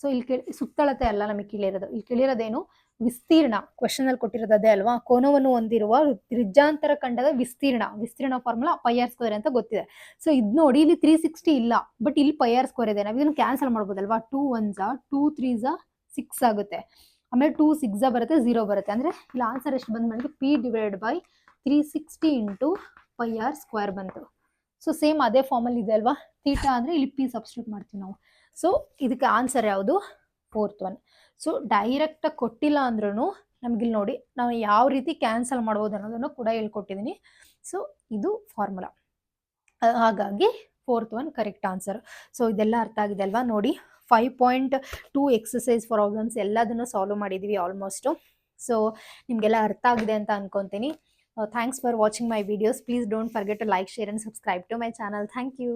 ಸೊ ಇಲ್ಲಿ ಕೇಳಿ, ಸುತ್ತಳತೆ ಅಲ್ಲ ನಮಗೆ ಕೇಳಿರೋದು. ಇಲ್ಲಿ ಕೇಳಿರೋದೇನು, ವಿಸ್ತೀರ್ಣ ಕ್ವಶನ್ ಅಲ್ಲಿ ಕೊಟ್ಟಿರೋದು ಅದೇ ಅಲ್ವಾ? ಕೋನವನ್ನು ಹೊಂದಿರುವ ತ್ರಿಜ್ಯಾಂತರ ಖಂಡದ ವಿಸ್ತೀರ್ಣ ವಿಸ್ತೀರ್ಣ ಫಾರ್ಮುಲಾ ಪೈಆರ್ ಸ್ಕ್ವೇರ್ ಅಂತ ಗೊತ್ತಿದೆ. ಸೊ ಇದು ನೋಡಿ, ಇಲ್ಲಿ ತ್ರೀ ಸಿಕ್ಸ್ಟಿ ಇಲ್ಲ ಬಟ್ ಇಲ್ಲಿ ಪೈಆರ್ ಸ್ಕ್ವೇರ್ ಇದೆ. ನಾವು ಇದನ್ನು ಕ್ಯಾನ್ಸಲ್ ಮಾಡ್ಬೋದಲ್ವಾ? ಟೂ ಒನ್ ಝಾ ಟೂ ತ್ರೀ ಝಾ ಸಿಕ್ಸ್ ಆಗುತ್ತೆ. ಆಮೇಲೆ ಟೂ ಸಿಕ್ಸ್ ಬರುತ್ತೆ ಝೀರೋ ಬರುತ್ತೆ. ಅಂದ್ರೆ, ಇಲ್ಲಿ ಆನ್ಸರ್ ಎಷ್ಟು ಬಂದ್ ನನಗೆ P divide by three sixty into pi r square ಬಂತು. ಸೊ ಸೇಮ್ ಅದೇ ಫಾರ್ಮಲ್ಲಿ ಇದೆ ಅಲ್ವಾ? ತೀಟಾ ಅಂದ್ರೆ ಇಲ್ಲಿ ಪಿ ಸಬ್ಸ್ಟಿಟ್ಯೂಟ್ ಮಾಡ್ತೀವಿ ನಾವು. ಸೊ ಇದಕ್ಕೆ ಆನ್ಸರ್ ಯಾವುದು? ಫೋರ್ತ್ ಒನ್ ಸೊ ಡೈರೆಕ್ಟಾಗಿ ಕೊಟ್ಟಿಲ್ಲ ಅಂದ್ರೂ ನಮಗಿಲ್ಲಿ ನೋಡಿ, ನಾವು ಯಾವ ರೀತಿ ಕ್ಯಾನ್ಸಲ್ ಮಾಡ್ಬೋದು ಅನ್ನೋದನ್ನು ಕೂಡ ಹೇಳ್ಕೊಟ್ಟಿದ್ದೀನಿ ಸೊ ಇದು ಫಾರ್ಮುಲಾ ಹಾಗಾಗಿ fourth one correct answer so ಇದೆಲ್ಲ ಅರ್ಥ ಆಗಿದೆ ಅಲ್ವಾ? ನೋಡಿ five point two exercise problems ಎಲ್ಲದನ್ನು ಸಾಲ್ವ್ ಮಾಡಿದ್ದೀವಿ ಆಲ್ಮೋಸ್ಟು ಸೊ ನಿಮಗೆಲ್ಲ ಅರ್ಥ ಆಗಿದೆ ಅಂತ ಅನ್ಕೊತೀನಿ. Thanks for watching my videos please don't forget to like share and subscribe to my channel thank you